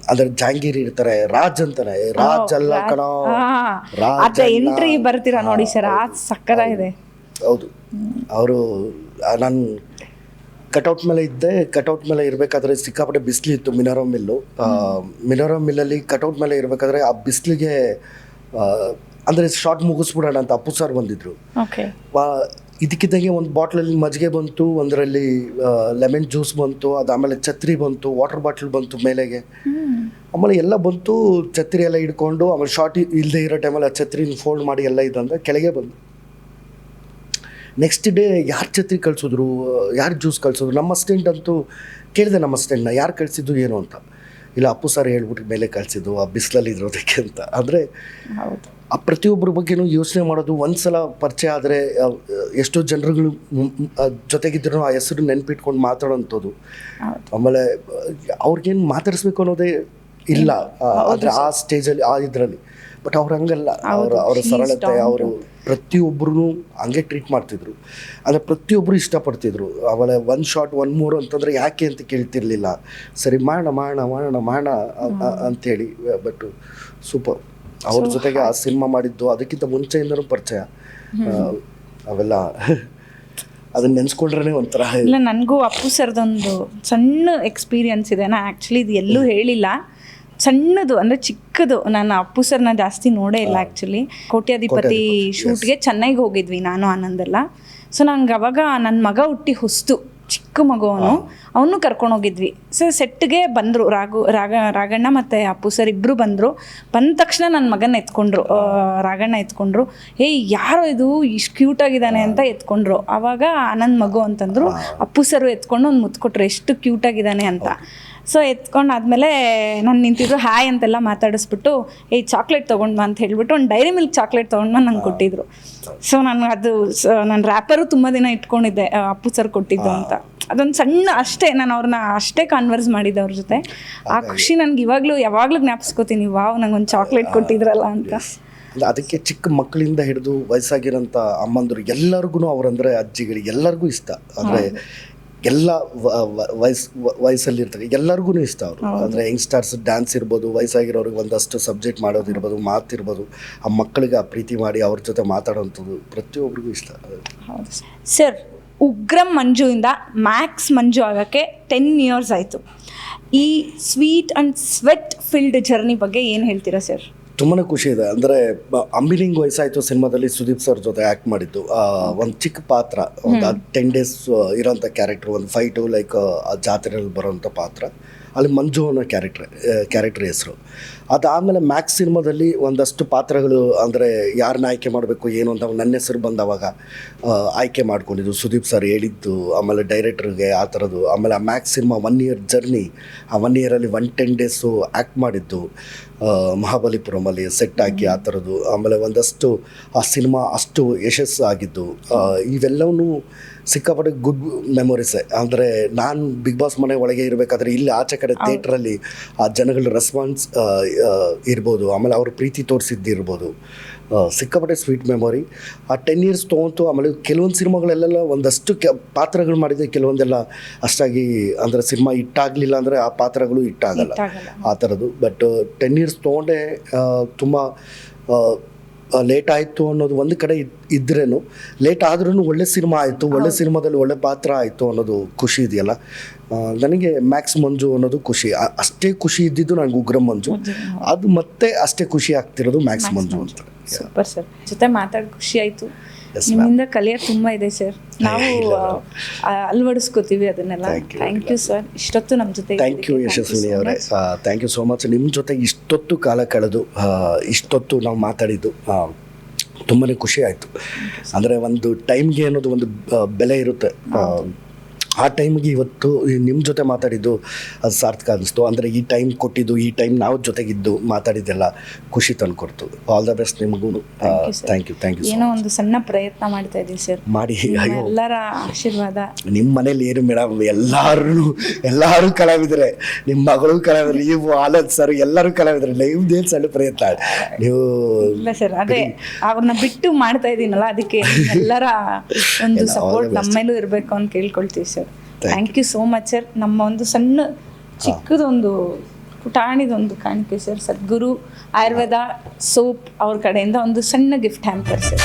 ಅಂದರೆ ಜಾಂಗೀರ್ ಇರ್ತಾರೆ ರಾಜ್ ಅಂತಾನೆ ರಾಜ್ ಅಲ್ಲ ಕಣೋ ರಾಜ್ ಎಂಟ್ರಿ ಬರ್ತೀರಾ ನೋಡಿ ಸರ್ ಆ ಸಕ್ಕರ ಇದೆ. ಹೌದು. ಅವರು ನಾನು ಕಟೌಟ್ ಮೇಲೆ ಇದ್ದೆ ಕಟೌಟ್ ಮೇಲೆ ಇರಬೇಕಾದ್ರೆ ಸಿಕ್ಕಾಪಟ್ಟೆ ಬಿಸಿಲು ಇತ್ತು ಮಿನರೋ ಮಿಲ್ಲು ಮಿನರೋ ಮಿಲ್ಲಲ್ಲಿ ಕಟೌಟ್ ಮೇಲೆ ಇರಬೇಕಾದ್ರೆ ಆ ಬಿಸಿಲಿಗೆ ಅಂದರೆ ಶಾರ್ಟ್ ಮುಗಿಸ್ಬಿಡೋಣ ಅಂತ ಅಪ್ಪು ಸರ್ ಬಂದಿದ್ರು. ಇದಕ್ಕಿದ್ದಂಗೆ ಒಂದು ಬಾಟ್ಲಲ್ಲಿ ಮಜ್ಜಿಗೆ ಬಂತು ಒಂದರಲ್ಲಿ ಲೆಮನ್ ಜ್ಯೂಸ್ ಬಂತು ಅದು ಆಮೇಲೆ ಛತ್ರಿ ಬಂತು ವಾಟರ್ ಬಾಟ್ಲ್ ಬಂತು ಮೇಲೆಗೆ. ಆಮೇಲೆ ಎಲ್ಲ ಬಂತು ಛತ್ರಿ ಎಲ್ಲ ಹಿಡ್ಕೊಂಡು ಆಮೇಲೆ ಶಾರ್ಟ್ ಇಲ್ಲದೆ ಇರೋ ಟೈಮಲ್ಲಿ ಆ ಛತ್ರಿನ ಫೋಲ್ಡ್ ಮಾಡಿ ಎಲ್ಲ ಇದಂದ್ರೆ ಕೆಳಗೆ ಬಂದು ನೆಕ್ಸ್ಟ್ ಡೇ ಯಾರು ಛತ್ರಿ ಕಳಿಸಿದ್ರು ಯಾರು ಜ್ಯೂಸ್ ಕಳಿಸಿದ್ರು? ನಮ್ಮ ಅಸ್ಟೆಂಟ್ ಅಂತೂ ಕೇಳಿದೆ ನಮ್ಮ ಅಸ್ಟೆಂಟ್ನ ಯಾರು ಕಳಿಸಿದ್ದು ಏನು ಅಂತ. ಇಲ್ಲ ಅಪ್ಪು ಸರ್ ಹೇಳ್ಬಿಟ್ಟು ಮೇಲೆ ಕಳಿಸಿದ್ದು ಆ ಬಿಸಿಲಲ್ಲಿ ಇರೋದಕ್ಕೆ ಅಂತ. ಅಂದರೆ ಆ ಪ್ರತಿಯೊಬ್ಬರ ಬಗ್ಗೆನೂ ಯೋಚನೆ ಮಾಡೋದು ಒಂದು ಸಲ ಪರಿಚಯ ಆದರೆ ಎಷ್ಟೋ ಜನರುಗಳು ಜೊತೆಗಿದ್ರು ಆ ಹೆಸರು ನೆನಪಿಟ್ಕೊಂಡು ಮಾತಾಡೋಂಥದ್ದು. ಆಮೇಲೆ ಅವ್ರಿಗೇನು ಮಾತಾಡಿಸ್ಬೇಕು ಅನ್ನೋದೇ ಇಲ್ಲ ಆದರೆ ಆದ್ರೆ ಆ ಸ್ಟೇಜಲ್ಲಿ ಆ ಇದರಲ್ಲಿ. ಬಟ್ ಅವ್ರು ಹಂಗಲ್ಲ. ಅವರು ಅವರ ಸರಳತೆ ಅವರು ಪ್ರತಿಯೊಬ್ಬರೂ ಹಂಗೆ ಟ್ರೀಟ್ ಮಾಡ್ತಿದ್ರು. ಅಂದರೆ ಪ್ರತಿಯೊಬ್ಬರು ಇಷ್ಟಪಡ್ತಿದ್ರು. ಅವಳ ಒನ್ ಶಾಟ್ ಒನ್ ಮೂರು ಅಂತಂದರೆ ಯಾಕೆ ಅಂತ ಕೇಳ್ತಿರ್ಲಿಲ್ಲ. ಸರಿ ಮಾಡೋಣ ಮಾಡೋಣ ಮಾಡೋಣ ಮಾಡೋಣ ಅಂತೇಳಿ. ಬಟ್ ಸೂಪರ್ ಅವ್ರ ಜೊತೆಗೆ ಆ ಸಿನಿಮಾ ಮಾಡಿದ್ದು ಅದಕ್ಕಿಂತ ಮುಂಚೆಯಿಂದನೂ ಪರಿಚಯ. ಅವೆಲ್ಲ ಅದನ್ನ ನೆನ್ಸ್ಕೊಂಡ್ರೆ ಒಂಥರ ಇಲ್ಲ ನನಗೂ ಅಪ್ಪು ಸರ್ದೊಂದು ಸಣ್ಣ ಎಕ್ಸ್ಪೀರಿಯನ್ಸ್ ಇದೆ. ನಾ ಆ್ಯಕ್ಚುಲಿ ಇದು ಎಲ್ಲೂ ಹೇಳಿಲ್ಲ. ಸಣ್ಣದು ಅಂದರೆ ಚಿಕ್ಕದು. ನಾನು ಅಪ್ಪು ಸರ್ನ ಜಾಸ್ತಿ ನೋಡೇ ಇಲ್ಲ ಆ್ಯಕ್ಚುಲಿ ಕೋಟ್ಯಾಧಿಪತಿ ಶೂಟ್ಗೆ ಚೆನ್ನೈಗೆ ಹೋಗಿದ್ವಿ ನಾನು ಆನಂದೆಲ್ಲ. ಸೊ ನಂಗೆ ಅವಾಗ ನನ್ನ ಮಗ ಹುಟ್ಟಿ ಹೊಸ್ತು ಚಿಕ್ಕ ಮಗುವನು ಅವನು ಕರ್ಕೊಂಡು ಹೋಗಿದ್ವಿ. ಸೊ ಸೆಟ್ಗೆ ಬಂದರು ರಾಘು ರಾಗ ರಾಗಣ್ಣ ಮತ್ತು ಅಪ್ಪು ಸರ್ ಇಬ್ಬರು ಬಂದರು. ಬಂದ ತಕ್ಷಣ ನನ್ನ ಮಗನ ಎತ್ಕೊಂಡ್ರು ರಾಗಣ್ಣ ಎತ್ಕೊಂಡ್ರು. ಏಯ್ ಯಾರೋ ಇದು? ಇಷ್ಟು ಕ್ಯೂಟಾಗಿದ್ದಾನೆ ಅಂತ ಎತ್ಕೊಂಡ್ರು. ಆವಾಗ ಆನಂದ್ ಮಗು ಅಂತಂದರು ಅಪ್ಪು ಸರು ಎತ್ಕೊಂಡು ಒಂದು ಮುತ್ಕೊಟ್ರು ಎಷ್ಟು ಕ್ಯೂಟಾಗಿದ್ದಾನೆ ಅಂತ. ಸೊ ಎತ್ಕೊಂಡು ಆದಮೇಲೆ ನಾನು ನಿಂತಿದ್ರು ಹಾಯ್ ಅಂತೆಲ್ಲ ಮಾತಾಡಿಸ್ಬಿಟ್ಟು ಏಯ್ ಚಾಕ್ಲೇಟ್ ತೊಗೊಂಡ್ಬಾ ಅಂತ ಹೇಳಿಬಿಟ್ಟು ಒಂದು ಡೈರಿ ಮಿಲ್ಕ್ ಚಾಕ್ಲೇಟ್ ತೊಗೊಂಡ್ಬಾ ನಂಗೆ ಕೊಟ್ಟಿದ್ರು. ಸೊ ನಾನು ಅದು ನಾನು ರ್ಯಾಪರು ತುಂಬ ದಿನ ಇಟ್ಕೊಂಡಿದ್ದೆ ಅಪ್ಪು ಸರ್ ಕೊಟ್ಟಿದ್ದು ಅಂತ. ಅದೊಂದು ಸಣ್ಣ ಅಷ್ಟೇ ನಾನು ಅವ್ರನ್ನ ಅಷ್ಟೇ ಕಾನ್ವರ್ಸ್ ಮಾಡಿದ್ದೆ ಅವ್ರ ಜೊತೆ. ಆ ಖುಷಿ ನನಗೆ ಇವಾಗಲೂ ಯಾವಾಗಲೂ ಜ್ಞಾಪಿಸ್ಕೋತೀನಿ ವಾವ್ ನಂಗೊಂದು ಚಾಕ್ಲೇಟ್ ಕೊಟ್ಟಿದ್ರಲ್ಲ ಅಂತ. ಅದಕ್ಕೆ ಚಿಕ್ಕ ಮಕ್ಕಳಿಂದ ಹಿಡಿದು ವಯಸ್ಸಾಗಿರೋಂಥ ಅಮ್ಮಂದರು ಎಲ್ಲರಿಗೂ ಅವರಂದ್ರೆ ಅಜ್ಜಿಗಳಿಗೆ ಎಲ್ಲರಿಗೂ ಇಷ್ಟ. ಅಂದರೆ ಎಲ್ಲ ವಯಸ್ ವಯಸ್ಸಲ್ಲಿರ್ತಕ್ಕ ಎಲ್ಲರಿಗೂ ಇಷ್ಟ ಅವರು. ಅಂದರೆ ಯಂಗ್ಸ್ಟರ್ಸ್ ಡ್ಯಾನ್ಸ್ ಇರ್ಬೋದು ವಯಸ್ಸಾಗಿರೋರಿಗೆ ಒಂದಷ್ಟು ಸಬ್ಜೆಕ್ಟ್ ಮಾಡೋದಿರ್ಬೋದು ಮಾತಿರ್ಬೋದು ಆ ಮಕ್ಕಳಿಗೆ ಆ ಪ್ರೀತಿ ಮಾಡಿ ಅವ್ರ ಜೊತೆ ಮಾತಾಡೋವಂಥದ್ದು ಪ್ರತಿಯೊಬ್ಬರಿಗೂ ಇಷ್ಟ. ಸರ್ ಉಗ್ರಂ ಮಂಜುವಿಂದ ಮ್ಯಾಕ್ಸ್ ಮಂಜು ಆಗೋಕ್ಕೆ ಟೆನ್ ಇಯರ್ಸ್ ಆಯಿತು. ಈ sweet and sweat filled journey ಬಗ್ಗೆ ಏನು ಹೇಳ್ತೀರಾ ಸರ್ ತುಂಬಾ ಖುಷಿ ಇದೆ. ಅಂದರೆ ಅಂಬಿಲಿಂಗ್ ವಯಸ್ಸಾಯಿತು ಸಿನಿಮಾದಲ್ಲಿ ಸುದೀಪ್ ಸರ್ ಜೊತೆ ಆ್ಯಕ್ಟ್ ಮಾಡಿದ್ದು. ಒಂದು ಚಿಕ್ಕ ಪಾತ್ರ ಒಂದು ಟೆನ್ ಡೇಸ್ ಇರೋಂಥ ಕ್ಯಾರೆಕ್ಟರ್ ಒಂದು ಫೈಟು ಲೈಕ್ ಆ ಜಾತ್ರೆಯಲ್ಲಿ ಬರೋಂಥ ಪಾತ್ರ. ಅಲ್ಲಿ ಮಂಜು ಅನ್ನೋ ಕ್ಯಾರೆಕ್ಟ್ರ್ ಕ್ಯಾರೆಕ್ಟರ್ ಹೆಸರು. ಅದಾದಮೇಲೆ ಮ್ಯಾಕ್ಸ್ ಸಿನಿಮಾದಲ್ಲಿ ಒಂದಷ್ಟು ಪಾತ್ರಗಳು ಅಂದರೆ ಯಾರನ್ನ ಆಯ್ಕೆ ಮಾಡಬೇಕು ಏನು ಅಂತ ನನ್ನ ಹೆಸರು ಬಂದವಾಗ ಆಯ್ಕೆ ಮಾಡ್ಕೊಂಡಿದ್ದು. ಸುದೀಪ್ ಸರ್ ಹೇಳಿದ್ದು ಆಮೇಲೆ ಡೈರೆಕ್ಟ್ರಿಗೆ ಆ ಥರದ್ದು ಆಮೇಲೆ ಆ Max cinema one year journey ಆ ಒನ್ ಇಯರಲ್ಲಿ ಒನ್ ಟೆನ್ ಡೇಸು ಆ್ಯಕ್ಟ್ ಮಾಡಿದ್ದು. ಮಹಾಬಲಿಪುರಮಲ್ಲಿ ಸೆಟ್ ಹಾಕಿ ಆ ಥರದ್ದು ಆಮೇಲೆ ಒಂದಷ್ಟು ಆ ಸಿನಿಮಾ ಅಷ್ಟು ಯಶಸ್ಸು ಆಗಿದ್ದು. ಇವೆಲ್ಲವೂ ಸಿಕ್ಕಾಪಟ್ಟೆ ಗುಡ್ ಮೆಮೊರೀಸೇ ಅಂದರೆ ನಾನು ಬಿಗ್ ಬಾಸ್ ಮನೆ ಒಳಗೆ ಇರಬೇಕಾದ್ರೆ ಇಲ್ಲಿ ಆಚೆ ಕಡೆ ಥಿಯೇಟ್ರಲ್ಲಿ ಆ ಜನಗಳ ರೆಸ್ಪಾನ್ಸ್ ಇರ್ಬೋದು. ಆಮೇಲೆ ಅವ್ರ ಪ್ರೀತಿ ತೋರಿಸಿದ್ದಿರ್ಬೋದು. ಸಿಕ್ಕಾಪಟ್ಟೆ ಸ್ವೀಟ್ ಮೆಮೊರಿ ಆ ಟೆನ್ ಇಯರ್ಸ್ ತೊಗೊಂತು ಆಮೇಲೆ ಕೆಲವೊಂದು ಸಿನಿಮಾಗಳೆಲ್ಲ ಒಂದಷ್ಟು ಕೆ ಪಾತ್ರಗಳು ಮಾಡಿದೆ ಕೆಲವೊಂದೆಲ್ಲ ಅಷ್ಟಾಗಿ ಅಂದರೆ ಸಿನಿಮಾ ಇಟ್ಟಾಗಲಿಲ್ಲ ಅಂದರೆ ಆ ಪಾತ್ರಗಳು ಇಟ್ಟಾಗಲ್ಲ. ಆ ಥರದ್ದು ಬಟ್ ಟೆನ್ ಇಯರ್ಸ್ ತೊಗೊಂಡೆ ತುಂಬ ಲೇಟ್ ಆಯಿತು ಅನ್ನೋದು ಒಂದು ಕಡೆ ಇದ್ರೇನು ಲೇಟ್ ಆದ್ರೂ ಒಳ್ಳೆ ಸಿನಿಮಾ ಆಯಿತು ಒಳ್ಳೆ ಸಿನಿಮಾದಲ್ಲಿ ಒಳ್ಳೆ ಪಾತ್ರ ಆಯಿತು ಅನ್ನೋದು ಖುಷಿ ಇದೆಯಲ್ಲ. ನನಗೆ ಮ್ಯಾಕ್ಸ್ ಮಂಜು ಅನ್ನೋದು ಖುಷಿ. ಅಷ್ಟೇ ಖುಷಿ ಇದ್ದಿದ್ದು ನನಗೆ ಉಗ್ರ ಮಂಜು. ಅದು ಮತ್ತೆ ಅಷ್ಟೇ ಖುಷಿ ಆಗ್ತಿರೋದು ಮ್ಯಾಕ್ಸ್ ಮಂಜು ಅಂತ. ಸೂಪರ್ ಸರ್ ಜೊತೆ ಮಾತಾಡಿ ಖುಷಿ ಆಯಿತು. ನಿಮ್ಮಿಂದ ಕಲಿಯೋದು ತುಂಬ ಇದೆ ಸರ್ ನಾವು ಅಳವಡಿಸ್ಕೋತೀವಿ ಅದನ್ನೆಲ್ಲ. ಥ್ಯಾಂಕ್ ಯು ಸರ್ ಇಷ್ಟೊತ್ತು ನಮ್ಮ ಜೊತೆ ಥ್ಯಾಂಕ್ ಯು ಯಶಸ್ವಿನಿ ಅವರೇ. ಥ್ಯಾಂಕ್ ಯು ಸೋ ಮಚ್ ನಿಮ್ಮ ಜೊತೆ ಇಷ್ಟೊತ್ತು ಕಾಲ ಕಳೆದು ಇಷ್ಟೊತ್ತು ನಾವು ಮಾತಾಡಿದ್ದು ತುಂಬಾ ಖುಷಿ ಆಯಿತು. ಅಂದರೆ ಒಂದು ಟೈಮ್ಗೆ ಅನ್ನೋದು ಒಂದು ಬೆಲೆ ಇರುತ್ತೆ. ಆ, ಟೈಮ್ಗೆ ಇವತ್ತು ನಿಮ್ಮ ಜೊತೆ ಮಾತಾಡಿದ್ದು ಅದು ಸಾರ್ಥಕ ಅನ್ನಿಸ್ತು ಅಂದರೆ ಈ ಟೈಮ್ ಕೊಟ್ಟಿದ್ದು ಈ ಟೈಮ್ ನಾವು ಜೊತೆಗಿದ್ದು ಮಾತಾಡಿದ್ದೆಲ್ಲ ಖುಷಿ ತಂದುಕೊಡ್ತು. ಆಲ್ ದ ಬೆಸ್ಟ್ ನಿಮಗೂ. ಥ್ಯಾಂಕ್ ಯು ಥ್ಯಾಂಕ್ ಯು ಏನೋ ಒಂದು ಸಣ್ಣ ಪ್ರಯತ್ನ ಮಾಡ್ತಾ ಇದ್ದೀನಿ ಸರ್ ಮಾಡಿ ಎಲ್ಲರ ಆಶೀರ್ವಾದ. ನಿಮ್ಮ ಮನೇಲಿ ಏನು ಮೇಡಮ್ ಎಲ್ಲರೂ ಎಲ್ಲರೂ ಕಲಾವಿದರೆ ನಿಮ್ಮ ಮಗಳು ಕಲಾವಿದರು ನೀವು ಆಲದ್ ಸರ್ ಎಲ್ಲರೂ ಕಲಾವಿದರು ಏನು ಸಣ್ಣ ಪ್ರಯತ್ನ? ನೀವು ಇಲ್ಲ ಸರ್ ಅದೇ ಅವ್ರನ್ನ ಬಿಟ್ಟು ಮಾಡ್ತಾ ಇದ್ದೀನಲ್ಲ ಅದಕ್ಕೆ ಎಲ್ಲರ ಒಂದು ಸಪೋರ್ಟ್ ನಮ್ಮೇಲೂ ನಮ್ಮ ಮೇಲೂ ಇರಬೇಕು ಅಂತ ಕೇಳ್ಕೊಳ್ತೀವಿ sir thank you so much sir ನಮ್ಮ ಒಂದು ಸಣ್ಣ ಚಿಕ್ಕದೊಂದು ಪುಟಾಣಿದೊಂದು ಕಾಣಿಕೆ ಸರ್ ಸದ್ಗುರು ಆಯುರ್ವೇದ ಸೋಪ್ ಅವ್ರ ಕಡೆಯಿಂದ ಒಂದು ಸಣ್ಣ ಗಿಫ್ಟ್ ಹ್ಯಾಂಪರ್ ಸರ್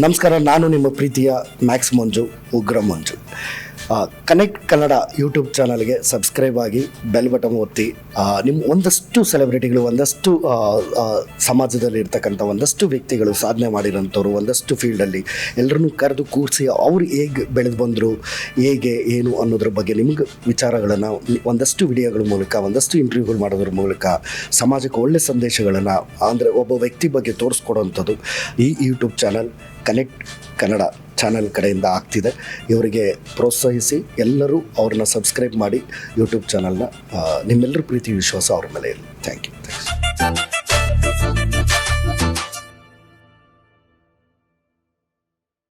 ನಮಸ್ಕಾರ ನಾನು ನಿಮ್ಮ ಪ್ರೀತಿಯ Max Manju Ugra Manju. Connect Kannada YouTube ಚಾನಲ್ಗೆ ಸಬ್ಸ್ಕ್ರೈಬ್ ಆಗಿ ಬೆಲ್ ಬಟನ್ ಒತ್ತಿ. ನಿಮ್ಮ ಒಂದಷ್ಟು ಸೆಲೆಬ್ರಿಟಿಗಳು ಒಂದಷ್ಟು ಸಮಾಜದಲ್ಲಿ ಇರ್ತಕ್ಕಂಥ ಒಂದಷ್ಟು ವ್ಯಕ್ತಿಗಳು ಸಾಧನೆ ಮಾಡಿರೋಂಥವ್ರು, ಒಂದಷ್ಟು ಫೀಲ್ಡಲ್ಲಿ ಎಲ್ಲರನ್ನೂ ಕರೆದು ಕೂರಿಸಿ ಅವ್ರು ಹೇಗೆ ಬೆಳೆದು ಬಂದರು, ಹೇಗೆ, ಏನು ಅನ್ನೋದ್ರ ಬಗ್ಗೆ ನಿಮ್ಗೆ ವಿಚಾರಗಳನ್ನು, ಒಂದಷ್ಟು ವಿಡಿಯೋಗಳ ಮೂಲಕ, ಒಂದಷ್ಟು ಇಂಟರ್ವ್ಯೂಗಳು ಮಾಡೋದ್ರ ಮೂಲಕ, ಸಮಾಜಕ್ಕೆ ಒಳ್ಳೆ ಸಂದೇಶಗಳನ್ನು, ಅಂದರೆ ಒಬ್ಬ ವ್ಯಕ್ತಿ ಬಗ್ಗೆ ತೋರಿಸ್ಕೊಡೋವಂಥದ್ದು ಈ YouTube channel connect Kannada channel ಕಡೆಯಿಂದ ಆಗ್ತಿದೆ. ಇವರಿಗೆ ಪ್ರೋತ್ಸಾಹಿಸಿ, ಎಲ್ಲರೂ ಅವ್ರನ್ನ ಸಬ್ಸ್ಕ್ರೈಬ್ ಮಾಡಿ ಯೂಟ್ಯೂಬ್ ಚಾನಲ್ನ ನಿಮ್ಮೆಲ್ಲರ ಪ್ರೀತಿ, ವಿಶ್ವಾಸ ಅವ್ರ ಮೇಲೆ ಇರಲಿ. Thank you thanks